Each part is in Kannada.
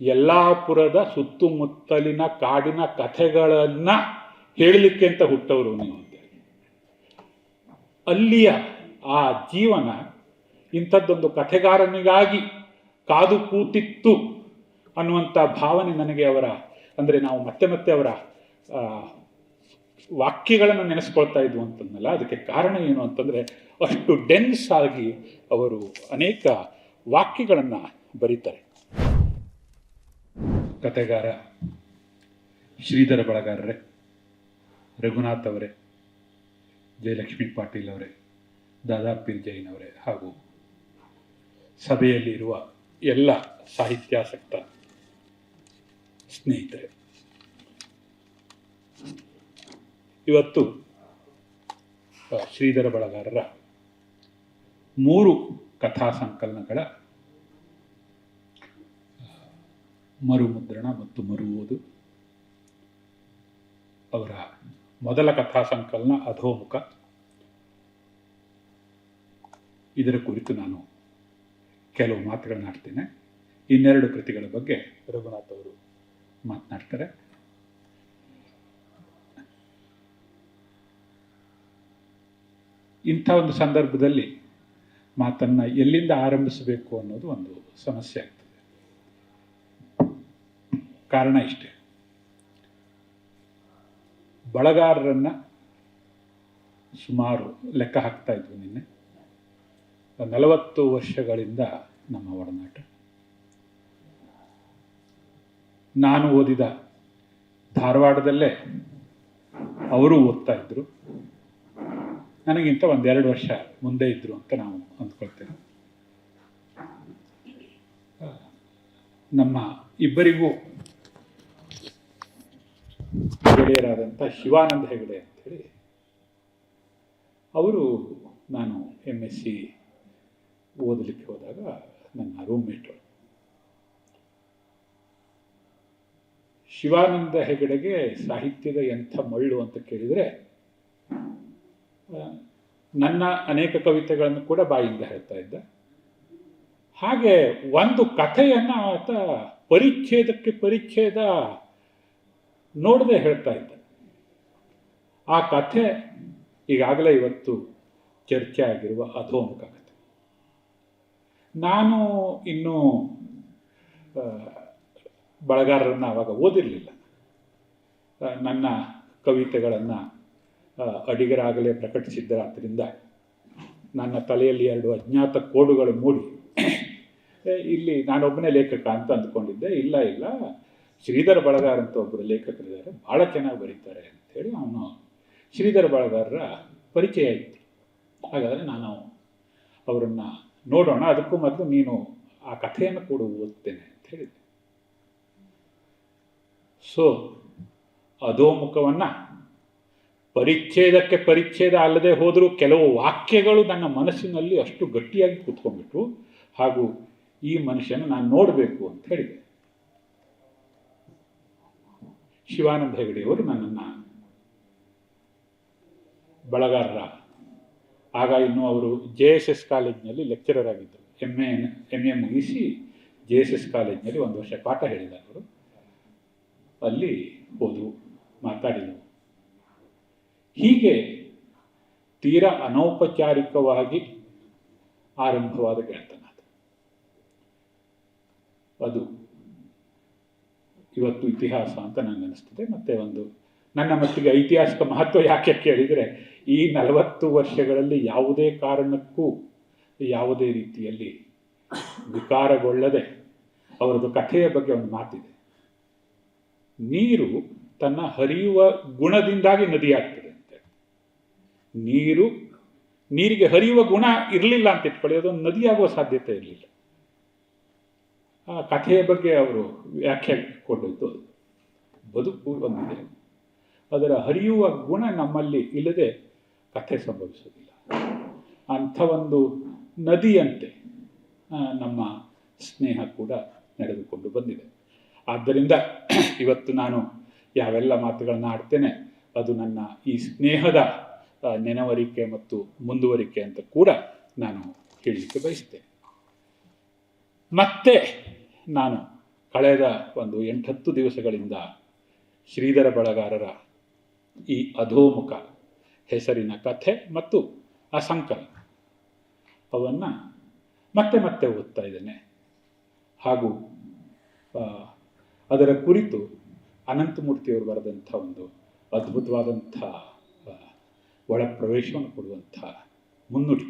ಯಲ್ಲಾಪುರದ ಸುತ್ತಮುತ್ತಲಿನ ಕಾಡಿನ ಕಥೆಗಳನ್ನು ಹೇಳಲಿಕ್ಕೆ ಅಂತ ಹುಟ್ಟವರು ನೀವು ಅಂತ ಅಲ್ಲಿಯ ಆ ಜೀವನ ಇಂಥದ್ದೊಂದು ಕಥೆಗಾರನಿಗಾಗಿ ಕಾದು ಕೂತಿತ್ತು ಅನ್ನುವಂಥ ಭಾವನೆ ನನಗೆ ಅವರ, ಅಂದರೆ ನಾವು ಮತ್ತೆ ಮತ್ತೆ ಅವರ ವಾಕ್ಯಗಳನ್ನು ನೆನೆಸ್ಕೊಳ್ತಾ ಇದ್ವು ಅಂತಂದಲ್ಲ, ಅದಕ್ಕೆ ಕಾರಣ ಏನು ಅಂತಂದರೆ ಅಷ್ಟು ಡೆನ್ಸ್ ಆಗಿ ಅವರು ಅನೇಕ ವಾಕ್ಯಗಳನ್ನು ಬರೀತಾರೆ. ಕತೆಗಾರ ಶ್ರೀಧರ ಬಳಗಾರರೇ, ರಘುನಾಥ್ ಅವರೇ, ಜಯಲಕ್ಷ್ಮಿ ಪಾಟೀಲ್ ಅವರೇ ದಾದಾ ಪೀರ್ ಜೈನ್ ಅವರೇ ಹಾಗೂ ಸಭೆಯಲ್ಲಿರುವ ಎಲ್ಲ ಸಾಹಿತ್ಯಾಸಕ್ತ ಸ್ನೇಹಿತರೆ. ಇವತ್ತು ಶ್ರೀಧರ ಬಳಗಾರರ ಮೂರು ಕಥಾ ಸಂಕಲನಗಳ ಆ, ಮರುಮುದ್ರಣ ಮತ್ತು ಮರು ಓದು ಅವರ ಮೊದಲ ಕಥಾ ಸಂಕಲನ ಅಧೋಮುಖ. ಇದರ ಕುರಿತು ನಾನು ಕೆಲವು ಮಾತುಗಳನ್ನು ಆಡ್ತೇನೆ. ಇನ್ನೆರಡು ಕೃತಿಗಳ ಬಗ್ಗೆ ರಘುನಾಥ್ ಅವರು ಮಾತನಾಡ್ತಾರೆ. ಇಂಥ ಒಂದು ಸಂದರ್ಭದಲ್ಲಿ ಮಾತನ್ನು ಎಲ್ಲಿಂದ ಆರಂಭಿಸಬೇಕು ಅನ್ನೋದು ಒಂದು ಸಮಸ್ಯೆ. ಕಾರಣ ಇಷ್ಟೇ. ಬಳಗಾರರನ್ನು ಸುಮಾರು ಲೆಕ್ಕ ಹಾಕ್ತಾ ಇದ್ವಿ ನಿನ್ನೆ. ನಲವತ್ತು ವರ್ಷಗಳಿಂದ ನಮ್ಮ ಒಡನಾಟ. ನಾನು ಓದಿದ ಧಾರವಾಡದಲ್ಲೇ ಅವರು ಓದ್ತಾ ಇದ್ದರು ನನಗಿಂತ ಒಂದೆರಡು ವರ್ಷ ಮುಂದೆ ಇದ್ದರು ಅಂತ ನಾವು ಅಂದ್ಕೊಳ್ತೇವೆ. ನಮ್ಮ ಇಬ್ಬರಿಗೂ ಗೆಳೆಯರಾದಂಥ ಶಿವಾನಂದ ಹೆಗಡೆ ಅಂಥೇಳಿ ಅವರು ನಾನು ಎಂ ಎಸ್ ಸಿ ಓದಲಿಕ್ಕೆ ಹೋದಾಗ ನನ್ನ ರೂಮ್ಮೇಟು ಶಿವಾನಂದ ಹೆಗಡೆಗೆ ಸಾಹಿತ್ಯದ ಎಂಥ ಮಳ್ಳು ಅಂತ ಕೇಳಿದರೆ, ನನ್ನ ಅನೇಕ ಕವಿತೆಗಳನ್ನು ಕೂಡ ಬಾಯಿಂದ ಹೇಳ್ತಾ ಇದ್ದ. ಹಾಗೆ ಒಂದು ಕಥೆಯನ್ನು ಆತ ಪರಿಚ್ಛೇದಕ್ಕೆ ಪರಿಚ್ಛೇದ ನೋಡದೆ ಹೇಳ್ತಾ ಇದ್ದ. ಆ ಕಥೆ ಈಗಾಗಲೇ ಇವತ್ತು ಚರ್ಚೆ ಆಗಿರುವ ಅಧೋಮುಖ ಕಥೆ. ನಾನು ಇನ್ನೂ ಬಳಗಾರರನ್ನು ಆವಾಗ ಓದಿರಲಿಲ್ಲ. ನನ್ನ ಕವಿತೆಗಳನ್ನು ಅಡಿಗರಾಗಲೇ ಪ್ರಕಟಿಸಿದ್ದರಾದ್ದರಿಂದ ನನ್ನ ತಲೆಯಲ್ಲಿ ಎರಡು ಅಜ್ಞಾತ ಕೋಡುಗಳು ಮೂಡಿ. ಇಲ್ಲಿ ನಾನೊಬ್ಬನೇ ಲೇಖಕ ಅಂತ ಅಂದ್ಕೊಂಡಿದ್ದೆ. ಇಲ್ಲ ಇಲ್ಲ. ಶ್ರೀಧರ ಬಳಗಾರ್ ಅಂತ ಒಬ್ಬರು ಲೇಖಕರಿದ್ದಾರೆ. ಭಾಳ ಚೆನ್ನಾಗಿ ಬರೀತಾರೆ ಅಂಥೇಳಿ ಅವನು ಶ್ರೀಧರ ಬಳಗಾರರ ಪರಿಚಯ ಇತ್ತು. ಹಾಗಾದರೆ ನಾನು ಅವರನ್ನು ನೋಡೋಣ, ಅದಕ್ಕೂ ಮೊದಲು ನೀನು ಆ ಕಥೆಯನ್ನು ಕೂಡ ಓದ್ತೇನೆ ಅಂತ ಹೇಳಿದೆ ಸೊ ಅಧೋಮುಖವನ್ನು ಪರಿಚ್ಛೇದಕ್ಕೆ ಪರಿಚ್ಛೇದ ಅಲ್ಲದೆ ಹೋದರೂ ಕೆಲವು ವಾಕ್ಯಗಳು ನನ್ನ ಮನಸ್ಸಿನಲ್ಲಿ ಅಷ್ಟು ಗಟ್ಟಿಯಾಗಿ ಕೂತ್ಕೊಂಡ್ಬಿಟ್ಟು ಹಾಗೂ ಈ ಮನುಷ್ಯನ ನಾನು ನೋಡಬೇಕು ಅಂತ ಹೇಳಿದೆ ಶಿವಾನಂದ ಹೆಗಡೆಯವರು ನನ್ನನ್ನು ಬಳಗಾರರ. ಆಗ ಇನ್ನೂ ಅವರು ಜೆ ಎಸ್ ಎಸ್ ಕಾಲೇಜಿನಲ್ಲಿ ಲೆಕ್ಚರರ್ ಆಗಿದ್ದರು. ಎಂ ಎ ಎಂ ಎ ಮುಗಿಸಿ ಜೆ ಎಸ್ ಎಸ್ ಕಾಲೇಜಿನಲ್ಲಿ ಒಂದು ವರ್ಷ ಪಾಠ ಹೇಳಿದ್ದಾರೆ ಅವರು. ಅಲ್ಲಿ ಹೋದರು ಮಾತಾಡಿದರು. ಹೀಗೆ ತೀರಾ ಅನೌಪಚಾರಿಕವಾಗಿ ಆರಂಭವಾದ ಗೆಳೆತನ ಅದು. ಅದು ಇವತ್ತು ಇತಿಹಾಸ ಅಂತ ನನಗೆ ಅನಿಸ್ತದೆ. ಮತ್ತು ಒಂದು ನನ್ನ ಮಟ್ಟಿಗೆ ಐತಿಹಾಸಿಕ ಮಹತ್ವ ಯಾಕೆ ಕೇಳಿದರೆ, ಈ ನಲವತ್ತು ವರ್ಷಗಳಲ್ಲಿ ಯಾವುದೇ ಕಾರಣಕ್ಕೂ ಯಾವುದೇ ರೀತಿಯಲ್ಲಿ ವಿಕಾರಗೊಳ್ಳದೆ ಅವರದ್ದು ಕಥೆಯ ಬಗ್ಗೆ ಒಂದು ಮಾತಿದೆ. ನೀರು ತನ್ನ ಹರಿಯುವ ಗುಣದಿಂದಾಗಿ ನದಿಯಾಗ್ತದೆ ಅಂತ ನೀರು, ನೀರಿಗೆ ಹರಿಯುವ ಗುಣ ಇರಲಿಲ್ಲ ಅಂತ ಇಟ್ಕೊಳ್ಳಿ, ಅದೊಂದು ನದಿಯಾಗುವ ಸಾಧ್ಯತೆ ಇರಲಿಲ್ಲ. ಆ ಕಥೆಯ ಬಗ್ಗೆ ಅವರು ವ್ಯಾಖ್ಯೆ ಕೊಟ್ಟಿದ್ದು ಅದು. ಬದುಕು ಒಂದಿದೆ. ಅದರ ಹರಿಯುವ ಗುಣ ನಮ್ಮಲ್ಲಿ ಇಲ್ಲದೆ ಕಥೆ ಸಂಭವಿಸೋದಿಲ್ಲ ಅಂಥ ಒಂದು ನದಿಯಂತೆ ನಮ್ಮ ಸ್ನೇಹ ಕೂಡ ನಡೆದುಕೊಂಡು ಬಂದಿದೆ. ಆದ್ದರಿಂದ ಇವತ್ತು ನಾನು ಯಾವೆಲ್ಲ ಮಾತುಗಳನ್ನು ಆಡ್ತೇನೆ, ಅದು ನನ್ನ ಈ ಸ್ನೇಹದ ನೆನವರಿಕೆ ಮತ್ತು ಮುಂದುವರಿಕೆ ಅಂತ ಕೂಡ ನಾನು ಹೇಳಲಿಕ್ಕೆ ಬಯಸ್ತೇನೆ ಮತ್ತೆ ನಾನು ಕಳೆದ ಒಂದು ಎಂಟತ್ತು ದಿವಸಗಳಿಂದ ಶ್ರೀಧರ ಬಳಗಾರರ ಈ ಅಧೋಮುಖ ಹೆಸರಿನ ಕಥೆ ಮತ್ತು ಆ ಸಂಕಲನ ಅವನ್ನು ಮತ್ತೆ ಮತ್ತೆ ಓದ್ತಾ ಇದ್ದೇನೆ. ಹಾಗೂ ಅದರ ಕುರಿತು ಅನಂತಮೂರ್ತಿಯವರು ಬರೆದಂಥ ಒಂದು ಅದ್ಭುತವಾದಂಥ ಒಳ ಪ್ರವೇಶವನ್ನು ಕೊಡುವಂಥ ಮುನ್ನುಡಿ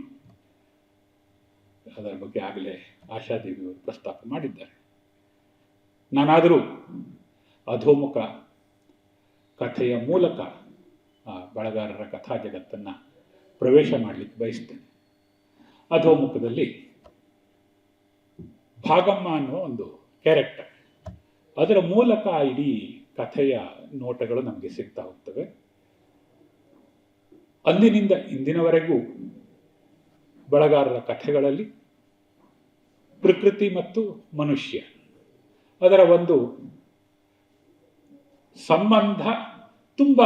ಅದರ ಬಗ್ಗೆ ಆಗಲೇ ಆಶಾದೇವಿಯವರು ಪ್ರಸ್ತಾಪ ಮಾಡಿದ್ದಾರೆ. ನಾನಾದರೂ ಅಧೋಮುಖ ಕಥೆಯ ಮೂಲಕ ಆ ಬಳಗಾರರ ಕಥಾ ಜಗತ್ತನ್ನು ಪ್ರವೇಶ ಮಾಡಲಿಕ್ಕೆ ಬಯಸ್ತೇನೆ. ಅಧೋಮುಖದಲ್ಲಿ ಭಾಗಮ್ಮ ಅನ್ನೋ ಒಂದು ಕ್ಯಾರೆಕ್ಟರ್ ಅದರ ಮೂಲಕ ಇಡೀ ಕಥೆಯ ನೋಟಗಳು ನಮಗೆ ಸಿಗ್ತಾ ಹೋಗ್ತವೆ. ಅಂದಿನಿಂದ ಇಂದಿನವರೆಗೂ ಬಳಗಾರರ ಕಥೆಗಳಲ್ಲಿ ಪ್ರಕೃತಿ ಮತ್ತು ಮನುಷ್ಯ ಅದರ ಒಂದು ಸಂಬಂಧ ತುಂಬ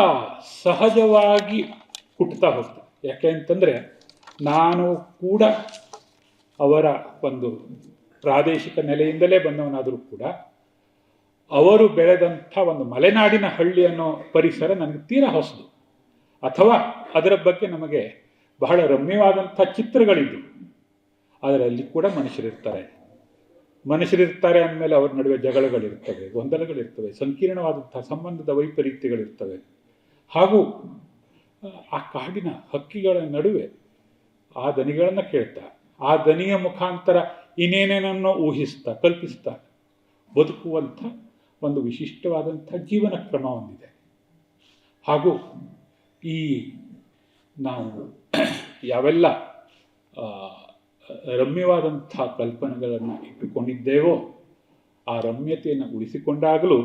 ಸಹಜವಾಗಿ ಹುಟ್ಟುತ್ತಾ ಹೋಗ್ತದೆ. ಯಾಕೆ ಅಂತಂದರೆ ನಾನು ಕೂಡ ಅವರ ಒಂದು ಪ್ರಾದೇಶಿಕ ನೆಲೆಯಿಂದಲೇ ಬಂದವನಾದರೂ ಕೂಡ ಅವರು ಬೆಳೆದಂಥ ಒಂದು ಮಲೆನಾಡಿನ ಹಳ್ಳಿ ಅನ್ನೋ ಪರಿಸರ ನನಗೆ ತೀರಾ ಹೊಸದು. ಅಥವಾ ಅದರ ಬಗ್ಗೆ ನಮಗೆ ಬಹಳ ರಮ್ಯವಾದಂಥ ಚಿತ್ರಗಳಿದ್ದವು ಅದರಲ್ಲಿ ಕೂಡ ಮನುಷ್ಯರಿರ್ತಾರೆ. ಮನುಷ್ಯರಿರ್ತಾರೆ ಅಂದಮೇಲೆ ಅವ್ರ ನಡುವೆ ಜಗಳಗಳಿರ್ತವೆ, ಗೊಂದಲಗಳಿರ್ತವೆ ಸಂಕೀರ್ಣವಾದಂಥ ಸಂಬಂಧದ ವೈಪರೀತ್ಯಗಳಿರ್ತವೆ. ಹಾಗೂ, ಆ ಕಾಡಿನ ಹಕ್ಕಿಗಳ ನಡುವೆ ಆ ದನಿಗಳನ್ನು ಕೇಳ್ತಾ, ಆ ದನಿಯ ಮುಖಾಂತರ ಇನ್ನೇನೇನನ್ನೋ ಊಹಿಸ್ತಾ, ಕಲ್ಪಿಸ್ತಾ ಬದುಕುವಂಥ ಒಂದು ವಿಶಿಷ್ಟವಾದಂಥ ಜೀವನ ಕ್ರಮ ಹೊಂದಿದೆ ಹಾಗೂ ಈ ನಾವು ಯಾವೆಲ್ಲ ರಮ್ಯವಾದಂಥ ಕಲ್ಪನೆಗಳನ್ನು ಇಟ್ಟುಕೊಂಡಿದ್ದೇವೋ, ಆ ರಮ್ಯತೆಯನ್ನು ಉಳಿಸಿಕೊಂಡಾಗಲೂ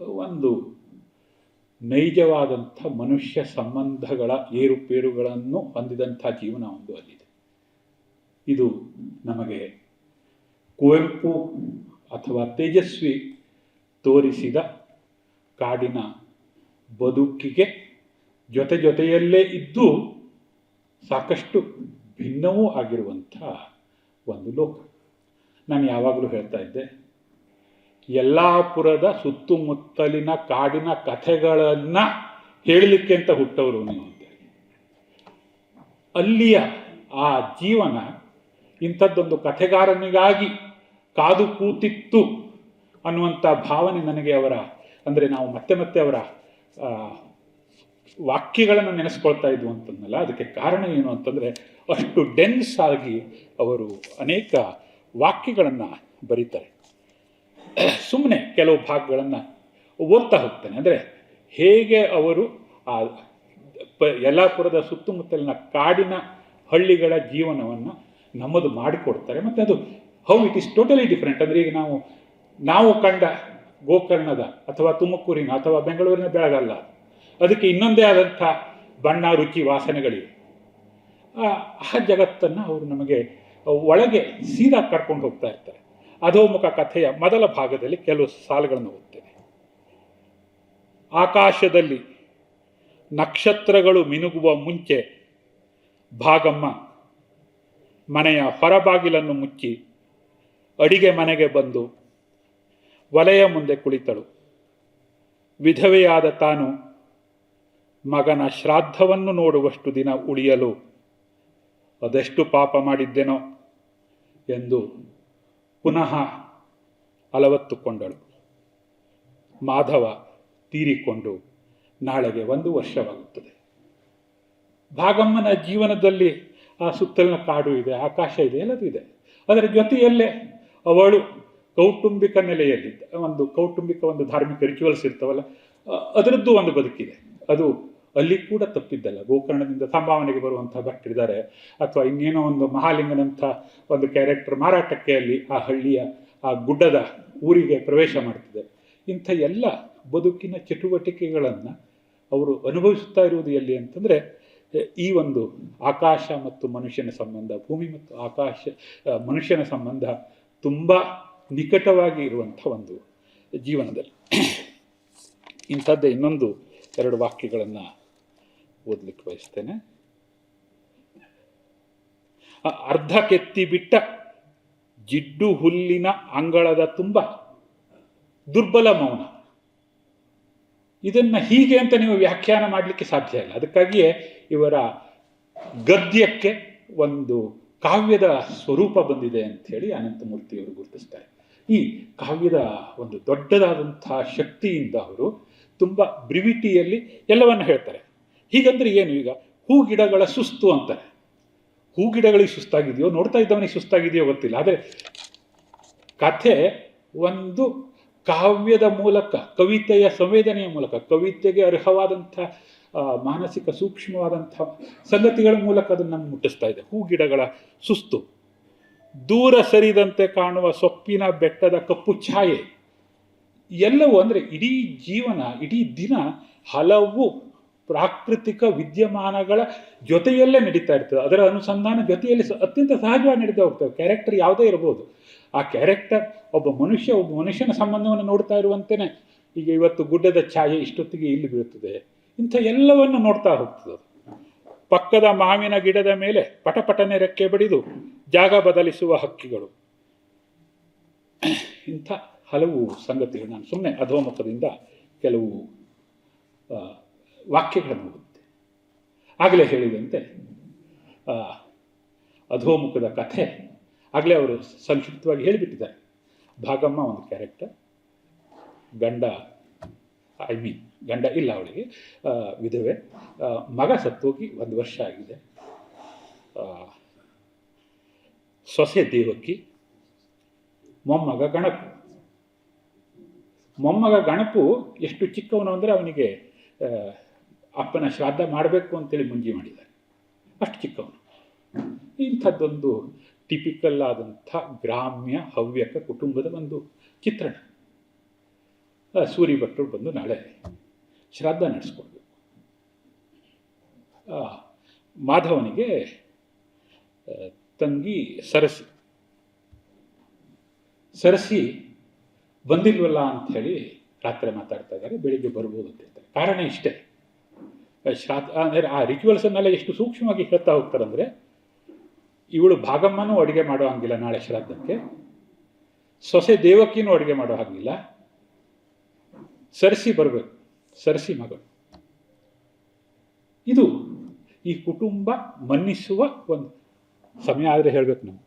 ಒಂದು ನೈಜವಾದಂಥ ಮನುಷ್ಯ ಸಂಬಂಧಗಳ ಏರುಪೇರುಗಳನ್ನು ಹೊಂದಿದಂಥ ಜೀವನ ಒಂದು ಅಲ್ಲಿದೆ. ಇದು ನಮಗೆ ಕುವೆಂಪು ಅಥವಾ ತೇಜಸ್ವಿ ತೋರಿಸಿದ ಕಾಡಿನ ಬದುಕಿಗೆ ಜೊತೆ ಜೊತೆಯಲ್ಲೇ ಇದ್ದು ಸಾಕಷ್ಟು ಭಿನ್ನವೂ ಆಗಿರುವಂಥ ಒಂದು ಲೋಕ. ನಾನು ಯಾವಾಗಲೂ ಹೇಳ್ತಾ ಇದ್ದೆ, ಯಲ್ಲಾಪುರದ ಸುತ್ತಮುತ್ತಲಿನ ಕಾಡಿನ ಕಥೆಗಳನ್ನು ಹೇಳಲಿಕ್ಕೆ ಅಂತ ಹುಟ್ಟವರು ನೀವು ಅಂತೇಳಿ ಅಲ್ಲಿಯ ಆ ಜೀವನ ಇಂಥದ್ದೊಂದು ಕಥೆಗಾರನಿಗಾಗಿ ಕಾದು ಕೂತಿತ್ತು ಅನ್ನುವಂಥ ಭಾವನೆ ನನಗೆ ಅವರ, ಅಂದರೆ ನಾವು ಮತ್ತೆ ಮತ್ತೆ ಅವರ ವಾಕ್ಯಗಳನ್ನು ನೆನೆಸ್ಕೊಳ್ತಾ ಇದ್ವು ಅಂತಂದಲ್ಲ ಅದಕ್ಕೆ ಕಾರಣ ಏನು ಅಂತಂದರೆ, ಅಷ್ಟು ಡೆನ್ಸ್ ಆಗಿ ಅವರು ಅನೇಕ ವಾಕ್ಯಗಳನ್ನು ಬರೀತಾರೆ. ಸುಮ್ಮನೆ ಕೆಲವು ಭಾಗಗಳನ್ನು ಓದ್ತಾ ಹೋಗ್ತೇನೆ. ಅಂದರೆ ಹೇಗೆ ಅವರು ಆ ಪ ಯಲ್ಲಾಪುರದ ಸುತ್ತಮುತ್ತಲಿನ ಕಾಡಿನ ಹಳ್ಳಿಗಳ ಜೀವನವನ್ನು ನಮ್ಮದು ಮಾಡಿಕೊಡ್ತಾರೆ. ಮತ್ತು ಅದು how it is totally different ಅಂದರೆ ಈಗ ನಾವು ನಾವು ಕಂಡ ಗೋಕರ್ಣದ ಅಥವಾ ತುಮಕೂರಿನ ಅಥವಾ ಬೆಂಗಳೂರಿನ ಬೆಳಗಲ್ಲ. ಅದಕ್ಕೆ ಇನ್ನೊಂದೇ ಆದಂಥ ಬಣ್ಣ, ರುಚಿ, ವಾಸನೆಗಳಿವೆ. ಆ ಜಗತ್ತನ್ನು ಅವರು ನಮಗೆ ಒಳಗೆ ಸೀದಾ ಕರ್ಕೊಂಡು ಹೋಗ್ತಾ ಇರ್ತಾರೆ. ಅಧೋಮುಖ ಕಥೆಯ ಮೊದಲ ಭಾಗದಲ್ಲಿ ಕೆಲವು ಸಾಲುಗಳನ್ನು ಓದ್ತೇನೆ. ಆಕಾಶದಲ್ಲಿ ನಕ್ಷತ್ರಗಳು ಮಿನುಗುವ ಮುಂಚೆ ಭಾಗಮ್ಮ ಮನೆಯ ಹೊರಬಾಗಿಲನ್ನು ಮುಚ್ಚಿ ಅಡಿಗೆ ಮನೆಗೆ ಬಂದು ಒಲೆಯ ಮುಂದೆ ಕುಳಿತಳು. ವಿಧವೆಯಾದ ತಾನು ಮಗನ ಶ್ರಾದ್ದವನ್ನು ನೋಡುವಷ್ಟು ದಿನ ಉಳಿಯಲು ಅದೆಷ್ಟು ಪಾಪ ಮಾಡಿದ್ದೆನೋ ಎಂದು ಪುನಃ ಅಲವತ್ತುಕೊಂಡಳು ಮಾಧವ ತೀರಿಕೊಂಡು ನಾಳೆಗೆ ಒಂದು ವರ್ಷವಾಗುತ್ತದೆ. ಭಾಗಮ್ಮನ ಜೀವನದಲ್ಲಿ ಆ ಸುತ್ತಲಿನ ಕಾಡು ಇದೆ, ಆಕಾಶ ಇದೆ, ಎಲ್ಲದೂ ಇದೆ. ಅದರ ಜೊತೆಯಲ್ಲೇ ಅವಳು ಕೌಟುಂಬಿಕ ನೆಲೆಯಲ್ಲಿ ಒಂದು ಕೌಟುಂಬಿಕ, ಒಂದು ಧಾರ್ಮಿಕ ರಿಚುವಲ್ಸ್ ಇರ್ತವಲ್ಲ ಅದರದ್ದು ಒಂದು ಬದುಕಿದೆ. ಅದು ಅಲ್ಲಿ ಕೂಡ ತಪ್ಪಿದ್ದಲ್ಲ. ಗೋಕರ್ಣದಿಂದ ಸಂಭಾವನೆಗೆ ಬರುವಂಥ ಭಕ್ತರಿದ್ದಾರೆ ಅಥವಾ ಇನ್ನೇನೋ ಒಂದು ಮಹಾಲಿಂಗನಂಥ ಒಂದು ಕ್ಯಾರೆಕ್ಟರ್ ಮಾರಾಟಕ್ಕೆ ಅಲ್ಲಿ ಆ ಹಳ್ಳಿಯ ಆ ಗುಡ್ಡದ ಊರಿಗೆ ಪ್ರವೇಶ ಮಾಡ್ತಿದೆ ಇಂಥ ಎಲ್ಲ ಬದುಕಿನ ಚಟುವಟಿಕೆಗಳನ್ನು ಅವರು ಅನುಭವಿಸುತ್ತಾ ಇರುವುದು ಎಲ್ಲಿ ಅಂತಂದರೆ, ಈ ಒಂದು ಆಕಾಶ ಮತ್ತು ಮನುಷ್ಯನ ಸಂಬಂಧ, ಭೂಮಿ ಮತ್ತು ಆಕಾಶ ಮನುಷ್ಯನ ಸಂಬಂಧ ತುಂಬ ನಿಕಟವಾಗಿ ಇರುವಂಥ ಒಂದು ಜೀವನದಲ್ಲಿ. ಇಂಥದ್ದೇ ಇನ್ನೊಂದು ಎರಡು ವಾಕ್ಯಗಳನ್ನು ಓದಲಿಕ್ಕೆ ಬಯಸ್ತೇನೆ. ಅರ್ಧ ಕೆತ್ತಿ ಬಿಟ್ಟ ಜಿಡ್ಡು ಹುಲ್ಲಿನ ಅಂಗಳದ ತುಂಬ ದುರ್ಬಲ ಮೌನ. ಇದನ್ನು ಹೀಗೆ ಅಂತ ನೀವು ವ್ಯಾಖ್ಯಾನ ಮಾಡಲಿಕ್ಕೆ ಸಾಧ್ಯ ಇಲ್ಲ. ಅದಕ್ಕಾಗಿಯೇ ಇವರ ಗದ್ಯಕ್ಕೆ ಒಂದು ಕಾವ್ಯದ ಸ್ವರೂಪ ಬಂದಿದೆ ಅಂತ ಹೇಳಿ ಅನಂತಮೂರ್ತಿಯವರು ಗುರುತಿಸ್ತಾರೆ. ಈ ಕಾವ್ಯದ ಒಂದು ದೊಡ್ಡದಾದಂತಹ ಶಕ್ತಿಯಿಂದ ಅವರು ತುಂಬ ಬ್ರಿವಿಟಿಯಲ್ಲಿ ಎಲ್ಲವನ್ನು ಹೇಳ್ತಾರೆ. ಹೀಗಂದ್ರೆ ಏನು ಈಗ? ಹೂ ಗಿಡಗಳ ಸುಸ್ತು ಅಂತ. ಹೂ ಗಿಡಗಳಿಗೆ ಸುಸ್ತಾಗಿದೆಯೋ? ನೋಡ್ತಾ ಇದ್ದವನಿಗೆ ಸುಸ್ತಾಗಿದೆಯೋ ಗೊತ್ತಿಲ್ಲ. ಆದರೆ ಕಥೆ ಒಂದು ಕಾವ್ಯದ ಮೂಲಕ, ಕವಿತೆಯ ಸಂವೇದನೆಯ ಮೂಲಕ, ಕವಿತೆಗೆ ಅರ್ಹವಾದಂಥ ಮಾನಸಿಕ ಸೂಕ್ಷ್ಮವಾದಂಥ ಸಂಗತಿಗಳ ಮೂಲಕ ಅದನ್ನು ನಮ್ಗೆ ಮುಟ್ಟಿಸ್ತಾ ಇದೆ. ಹೂ ಗಿಡಗಳ ಸುಸ್ತು. ದೂರ ಸರಿದಂತೆ ಕಾಣುವ ಸೊಪ್ಪಿನ ಬೆಟ್ಟದ ಕಪ್ಪು ಛಾಯೆ. ಎಲ್ಲವೂ ಅಂದರೆ ಇಡೀ ಜೀವನ, ಇಡೀ ದಿನ ಹಲವು ಪ್ರಾಕೃತಿಕ ವಿದ್ಯಮಾನಗಳ ಜೊತೆಯಲ್ಲೇ ನಡೀತಾ ಇರ್ತದೆ. ಅದರ ಅನುಸಂಧಾನ ಜೊತೆಯಲ್ಲಿ ಅತ್ಯಂತ ಸಹಜವಾಗಿ ನಡೀತಾ ಹೋಗ್ತವೆ ಕ್ಯಾರೆಕ್ಟರ್ ಯಾವುದೇ ಇರಬಹುದು ಆ ಕ್ಯಾರೆಕ್ಟರ್ ಒಬ್ಬ ಮನುಷ್ಯ, ಒಬ್ಬ ಮನುಷ್ಯನ ಸಂಬಂಧವನ್ನು ನೋಡ್ತಾ ಇರುವಂತೆಯೇ ಈಗ ಇವತ್ತು ಗುಡ್ಡದ ಛಾಯೆ ಇಷ್ಟೊತ್ತಿಗೆ ಇಲ್ಲಿ ಬೀಳುತ್ತದೆ. ಇಂಥ ಎಲ್ಲವನ್ನು ನೋಡ್ತಾ ಹೋಗ್ತದೆ ಪಕ್ಕದ ಮಾವಿನ ಗಿಡದ ಮೇಲೆ ಪಟಪಟನೆ ರೆಕ್ಕೆ ಬಡಿದು ಜಾಗ ಬದಲಿಸುವ ಹಕ್ಕಿಗಳು. ಇಂಥ ಹಲವು ಸಂಗತಿಗಳು ನಾನು ಸುಮ್ಮನೆ ಅಧೋಮುಖದಿಂದ ಕೆಲವು ಆ, ವಾಕ್ಯಗಳನ್ನು ಓದುತ್ತೆ ಆಗಲೇ ಹೇಳಿದಂತೆ ಅಧೋಮುಖದ ಕಥೆ ಆಗಲೇ ಅವರು ಸಂಕ್ಷಿಪ್ತವಾಗಿ ಹೇಳಿಬಿಟ್ಟಿದ್ದಾರೆ. ಭಾಗಮ್ಮ ಒಂದು ಕ್ಯಾರೆಕ್ಟರ್ ಗಂಡ ಐ ಮೀನ್ ಗಂಡ ಇಲ್ಲ ಅವಳಿಗೆ ವಿಧವೆ ಮಗ ಸತ್ತೋಗಿ ಒಂದು ವರ್ಷ ಆಗಿದೆ. ಸೊಸೆ ದೇವಕ್ಕಿ ಮೊಮ್ಮಗ ಗಣಪು. ಮೊಮ್ಮಗ ಗಣಪು ಎಷ್ಟು ಚಿಕ್ಕವನು ಅಂದರೆ ಅವನಿಗೆ ಅಪ್ಪನ ಶ್ರಾದ್ದ ಮಾಡಬೇಕು ಅಂತೇಳಿ ಮುಂಜಿ ಮಾಡಿದ್ದಾರೆ. ಅಷ್ಟು ಚಿಕ್ಕವನು. ಇಂಥದ್ದೊಂದು ಟಿಪಿಕಲ್ ಆದಂಥ ಗ್ರಾಮ್ಯ, ಹವ್ಯಕ ಕುಟುಂಬದ ಒಂದು ಚಿತ್ರಣ. ಸೂರಿ ಭಟ್ರು ಬಂದು ನಾಳೆ ಶ್ರಾದ್ದ ನಡೆಸ್ಕೊಡ್ಬೇಕು. ಮಾಧವನಿಗೆ ತಂಗಿ ಸರಸಿ. ಸರಸಿ ಬಂದಿಲ್ವಲ್ಲ ಅಂಥೇಳಿ ರಾತ್ರಿ ಮಾತಾಡ್ತಾ ಇದ್ದಾರೆ, ಬೆಳಿಗ್ಗೆ ಬರ್ಬೋದು ಅಂತ ಹೇಳ್ತಾರೆ. ಕಾರಣ ಇಷ್ಟೇ. ಶ್ರಾದ್ದ ಅಂದರೆ ಆ ರಿಚುವಲ್ಸನ್ನೆಲ್ಲ ಎಷ್ಟು ಸೂಕ್ಷ್ಮವಾಗಿ ಹೇಳ್ತಾ ಹೋಗ್ತಾರಂದರೆ, ಇವಳು ಭಾಗಮ್ಮನೂ ಅಡುಗೆ ಮಾಡೋ ಹಂಗಿಲ್ಲ ನಾಳೆ ಶ್ರಾದ್ದಕ್ಕೆ. ಸೊಸೆ ದೇವಕ್ಕಿನೂ ಅಡುಗೆ ಮಾಡೋ ಹಾಗಿಲ್ಲ. ಸರಿಸಿ ಬರಬೇಕು, ಸರಸಿ ಮಗಳು ಇದು ಈ ಕುಟುಂಬ ಮನ್ನಿಸುವ ಒಂದು ಸಮಯ ಆದರೆ ಹೇಳಬೇಕು ನಾವು.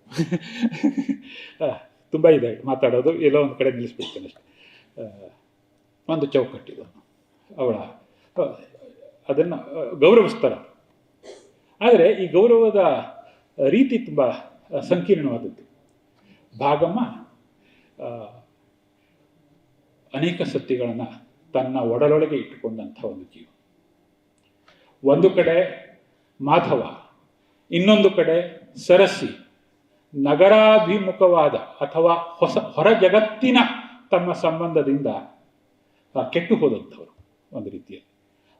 ತುಂಬ ಇದೆ ಮಾತಾಡೋದು, ಎಲ್ಲೋ ಒಂದು ಕಡೆ ನಿಲ್ಲಿಸ್ಬಿಡ್ತೇನೆ ಅಷ್ಟೆ. ಒಂದು ಚೌಕಟ್ಟಿದು ಅವಳ ಅದನ್ನು ಗೌರವಿಸ್ತಾರೆ. ಆದರೆ ಈ ಗೌರವದ ರೀತಿ ತುಂಬ ಸಂಕೀರ್ಣವಾದದ್ದು. ಭಾಗಮ್ಮ ಅನೇಕ ಸತ್ಯಗಳನ್ನು ತನ್ನ ಒಡಲೊಳಗೆ ಇಟ್ಟುಕೊಂಡಂಥ ಒಂದು ಜೀವ. ಒಂದು ಕಡೆ ಮಾಧವ, ಇನ್ನೊಂದು ಕಡೆ ಸರಸಿ, ನಗರಾಭಿಮುಖವಾದ ಅಥವಾ ಹೊಸ, ಹೊರ ಜಗತ್ತಿನ ತಮ್ಮ ಸಂಬಂಧದಿಂದ ಕೆಟ್ಟು ಹೋದಂಥವರು ಒಂದು ರೀತಿಯಲ್ಲಿ.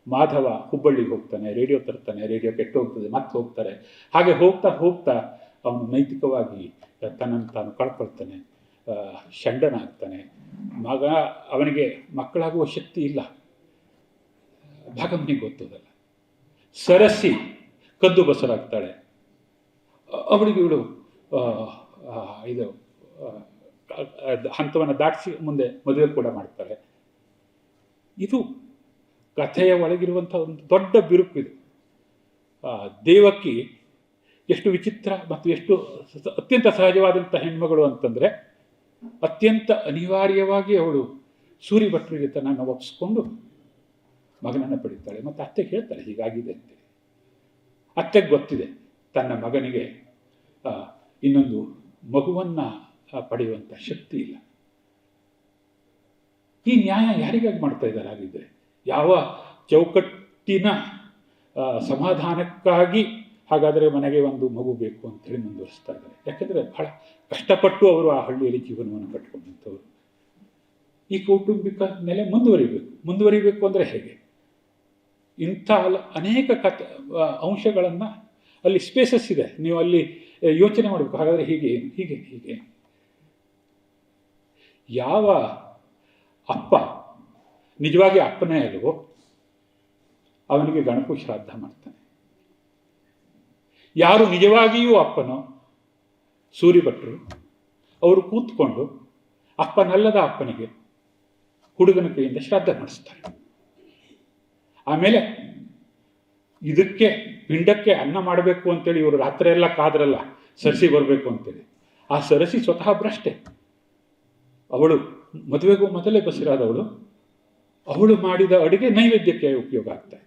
ಮಾಧವ ಹುಬ್ಬಳ್ಳಿಗೆ ಹೋಗ್ತಾನೆ, ರೇಡಿಯೋ ತರ್ತಾನೆ, ರೇಡಿಯೋ ಕೆಟ್ಟು ಹೋಗ್ತದೆ ಮತ್ತೆ ಹೋಗ್ತಾರೆ. ಹಾಗೆ ಹೋಗ್ತಾ ಹೋಗ್ತಾ ಅವನು ನೈತಿಕವಾಗಿ ತನ್ನನ್ನು ತಾನು ಕಳ್ಕೊಳ್ತಾನೆ ಶಂಡನಾಗ್ತಾನೆ ಮಗ ಅವನಿಗೆ ಮಕ್ಕಳಾಗುವ ಶಕ್ತಿ ಇಲ್ಲ. ಭಾಗಮ್ಮನಿಗೆ ಗೊತ್ತದಲ್ಲ. ಸರಸಿ ಕದ್ದು ಬಸರಾಗ್ತಾಳೆ. ಅವಳಿಗೆ ಇವಳು ಇದು ಹಂತವನ್ನು ದಾಟಿಸಿ ಮುಂದೆ ಮದುವೆ ಕೂಡ ಮಾಡ್ತಾರೆ ಇದು ಕಥೆಯ ಒಳಗಿರುವಂಥ ಒಂದು ದೊಡ್ಡ ಬಿರುಕು ಇದು. ಆ, ದೇವಕಿ ಎಷ್ಟು ವಿಚಿತ್ರ ಮತ್ತು ಎಷ್ಟು ಅತ್ಯಂತ ಸಹಜವಾದಂಥ ಹೆಣ್ಮಗಳು ಅಂತಂದರೆ ಅತ್ಯಂತ ಅನಿವಾರ್ಯವಾಗಿ ಅವಳು ಸೂರಿ ಭಟ್ರಿಗೆ ತನ್ನನ್ನು ಒಪ್ಪಿಸ್ಕೊಂಡು ಮಗನನ್ನು ಪಡೀತಾಳೆ ಮತ್ತು ಅತ್ತೆ ಹೇಳ್ತಾಳೆ ಹೀಗಾಗಿದೆ ಅಂತೇಳಿ. ಅತ್ತೆಗೆ ಗೊತ್ತಿದೆ ತನ್ನ ಮಗನಿಗೆ ಇನ್ನೊಂದು ಮಗುವನ್ನು ಪಡೆಯುವಂಥ ಶಕ್ತಿ ಇಲ್ಲ. ಈ ನ್ಯಾಯ ಯಾರಿಗಾಗಿ ಮಾಡ್ತಾ ಇದ್ದಾರೆ ಹಾಗಿದ್ರೆ? ಯಾವ ಚೌಕಟ್ಟಿನ ಸಮಾಧಾನಕ್ಕಾಗಿ ಹಾಗಾದರೆ ಮನೆಗೆ ಒಂದು ಮಗು ಬೇಕು ಅಂತೇಳಿ ಮುಂದುವರಿಸ್ತಾ ಇದ್ದಾರೆ. ಯಾಕೆಂದರೆ ಬಹಳ ಕಷ್ಟಪಟ್ಟು ಅವರು ಆ ಹಳ್ಳಿಯಲ್ಲಿ ಜೀವನವನ್ನು ಕಟ್ಕೊಂಡಂಥವ್ರು. ಈ ಕೌಟುಂಬಿಕ ನೆಲೆ ಮುಂದುವರಿಬೇಕು. ಮುಂದುವರಿಬೇಕು ಅಂದರೆ ಹೇಗೆ? ಇಂಥ ಅನೇಕ ಕಥ ಅಂಶಗಳನ್ನು ಅಲ್ಲಿ ಸ್ಪೇಸಸ್ ಇದೆ. ನೀವು ಅಲ್ಲಿ ಯೋಚನೆ ಮಾಡಬೇಕು. ಹಾಗಾದರೆ ಹೀಗೆ ಹೀಗೆ ಹೀಗೆ. ಯಾವ ಅಪ್ಪ ನಿಜವಾಗಿ ಅಪ್ಪನೇ ಅದು. ಅವನಿಗೆ ಗಣಪು ಶ್ರಾದ್ದ ಮಾಡ್ತಾನೆ. ಯಾರು ನಿಜವಾಗಿಯೂ ಅಪ್ಪನೋ ಸೂರಿ ಭಟ್ರು ಅವರು ಕೂತ್ಕೊಂಡು ಅಪ್ಪನಲ್ಲದ ಅಪ್ಪನಿಗೆ ಹುಡುಗನ ಕೈಯಿಂದ ಶ್ರಾದ್ದ ಮಾಡಿಸ್ತಾರೆ. ಆಮೇಲೆ ಇದಕ್ಕೆ, ಪಿಂಡಕ್ಕೆ ಅನ್ನ ಮಾಡಬೇಕು ಅಂತೇಳಿ ಇವರು ರಾತ್ರಿ ಎಲ್ಲ ಕಾದ್ರಲ್ಲ, ಸರಸಿ ಬರಬೇಕು ಅಂತೇಳಿ. ಆ ಸರಸಿ ಸ್ವತಃ ಭ್ರಷ್ಟೆ. ಅವಳು ಮದುವೆಗೂ ಮೊದಲೇ ಬಸಿರಾದವಳು ಅವಳು ಮಾಡಿದ ಅಡುಗೆ ನೈವೇದ್ಯಕ್ಕೆ ಉಪಯೋಗ ಆಗ್ತಾ ಇದೆ.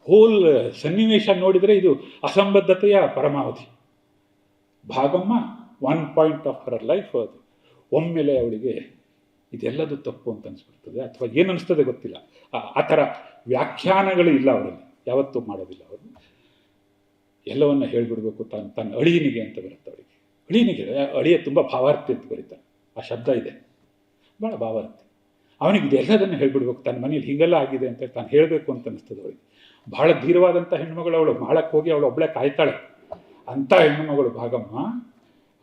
ಹೋಲ್ ಸನ್ನಿವೇಶ ನೋಡಿದರೆ ಇದು ಅಸಂಬದ್ಧತೆಯ ಪರಮಾವಧಿ. Bhagamma one point of her life ಅದು. ಒಮ್ಮೆಲೆ ಅವಳಿಗೆ ಇದೆಲ್ಲದು ತಪ್ಪು ಅಂತ ಅನಿಸ್ಬಿಡ್ತದೆ, ಅಥವಾ ಏನು ಅನಿಸ್ತದೆ ಗೊತ್ತಿಲ್ಲ. ಆ- ಥರ ವ್ಯಾಖ್ಯಾನಗಳು ಇಲ್ಲ ಅವರಲ್ಲಿ. ಯಾವತ್ತೂ ಮಾಡೋದಿಲ್ಲ ಅವರು ಎಲ್ಲವನ್ನ ಹೇಳಿಬಿಡ್ಬೇಕು ತನ್ನ ತನ್ನ ಅಳಿಯನಿಗೆ ಅಂತ ಬರುತ್ತೆ ಅವಳಿಗೆ. ಅಳಿಯನಿಗೆ, ಅಳಿಯ ತುಂಬ ಭಾವಾರ್ಥಿ ಅಂತ ಬರೀತಾರೆ ಆ ಶಬ್ದ ಇದೆ. ಭಾಳ ಭಾವಾರ್ಥಿ. ಅವನಿಗೆ ಇದೆಲ್ಲದನ್ನು ಹೇಳ್ಬಿಡ್ಬೇಕು ತನ್ನ ಮನೇಲಿ ಹೀಗೆಲ್ಲ ಆಗಿದೆ ಅಂತ ತಾನು ಹೇಳಬೇಕು ಅಂತ ಅನಿಸ್ತದೆ ಅವಳಿಗೆ. ಭಾಳ ಧೀರವಾದಂಥ ಹೆಣ್ಮಗಳು ಅವಳು, ಮಾಡಕ್ಕೆ ಹೋಗಿ ಅವಳು ಒಬ್ಬಳೆ ಕಾಯ್ತಾಳೆ. ಅಂಥ ಹೆಣ್ಣುಮಗಳು ಭಾಗಮ್ಮ,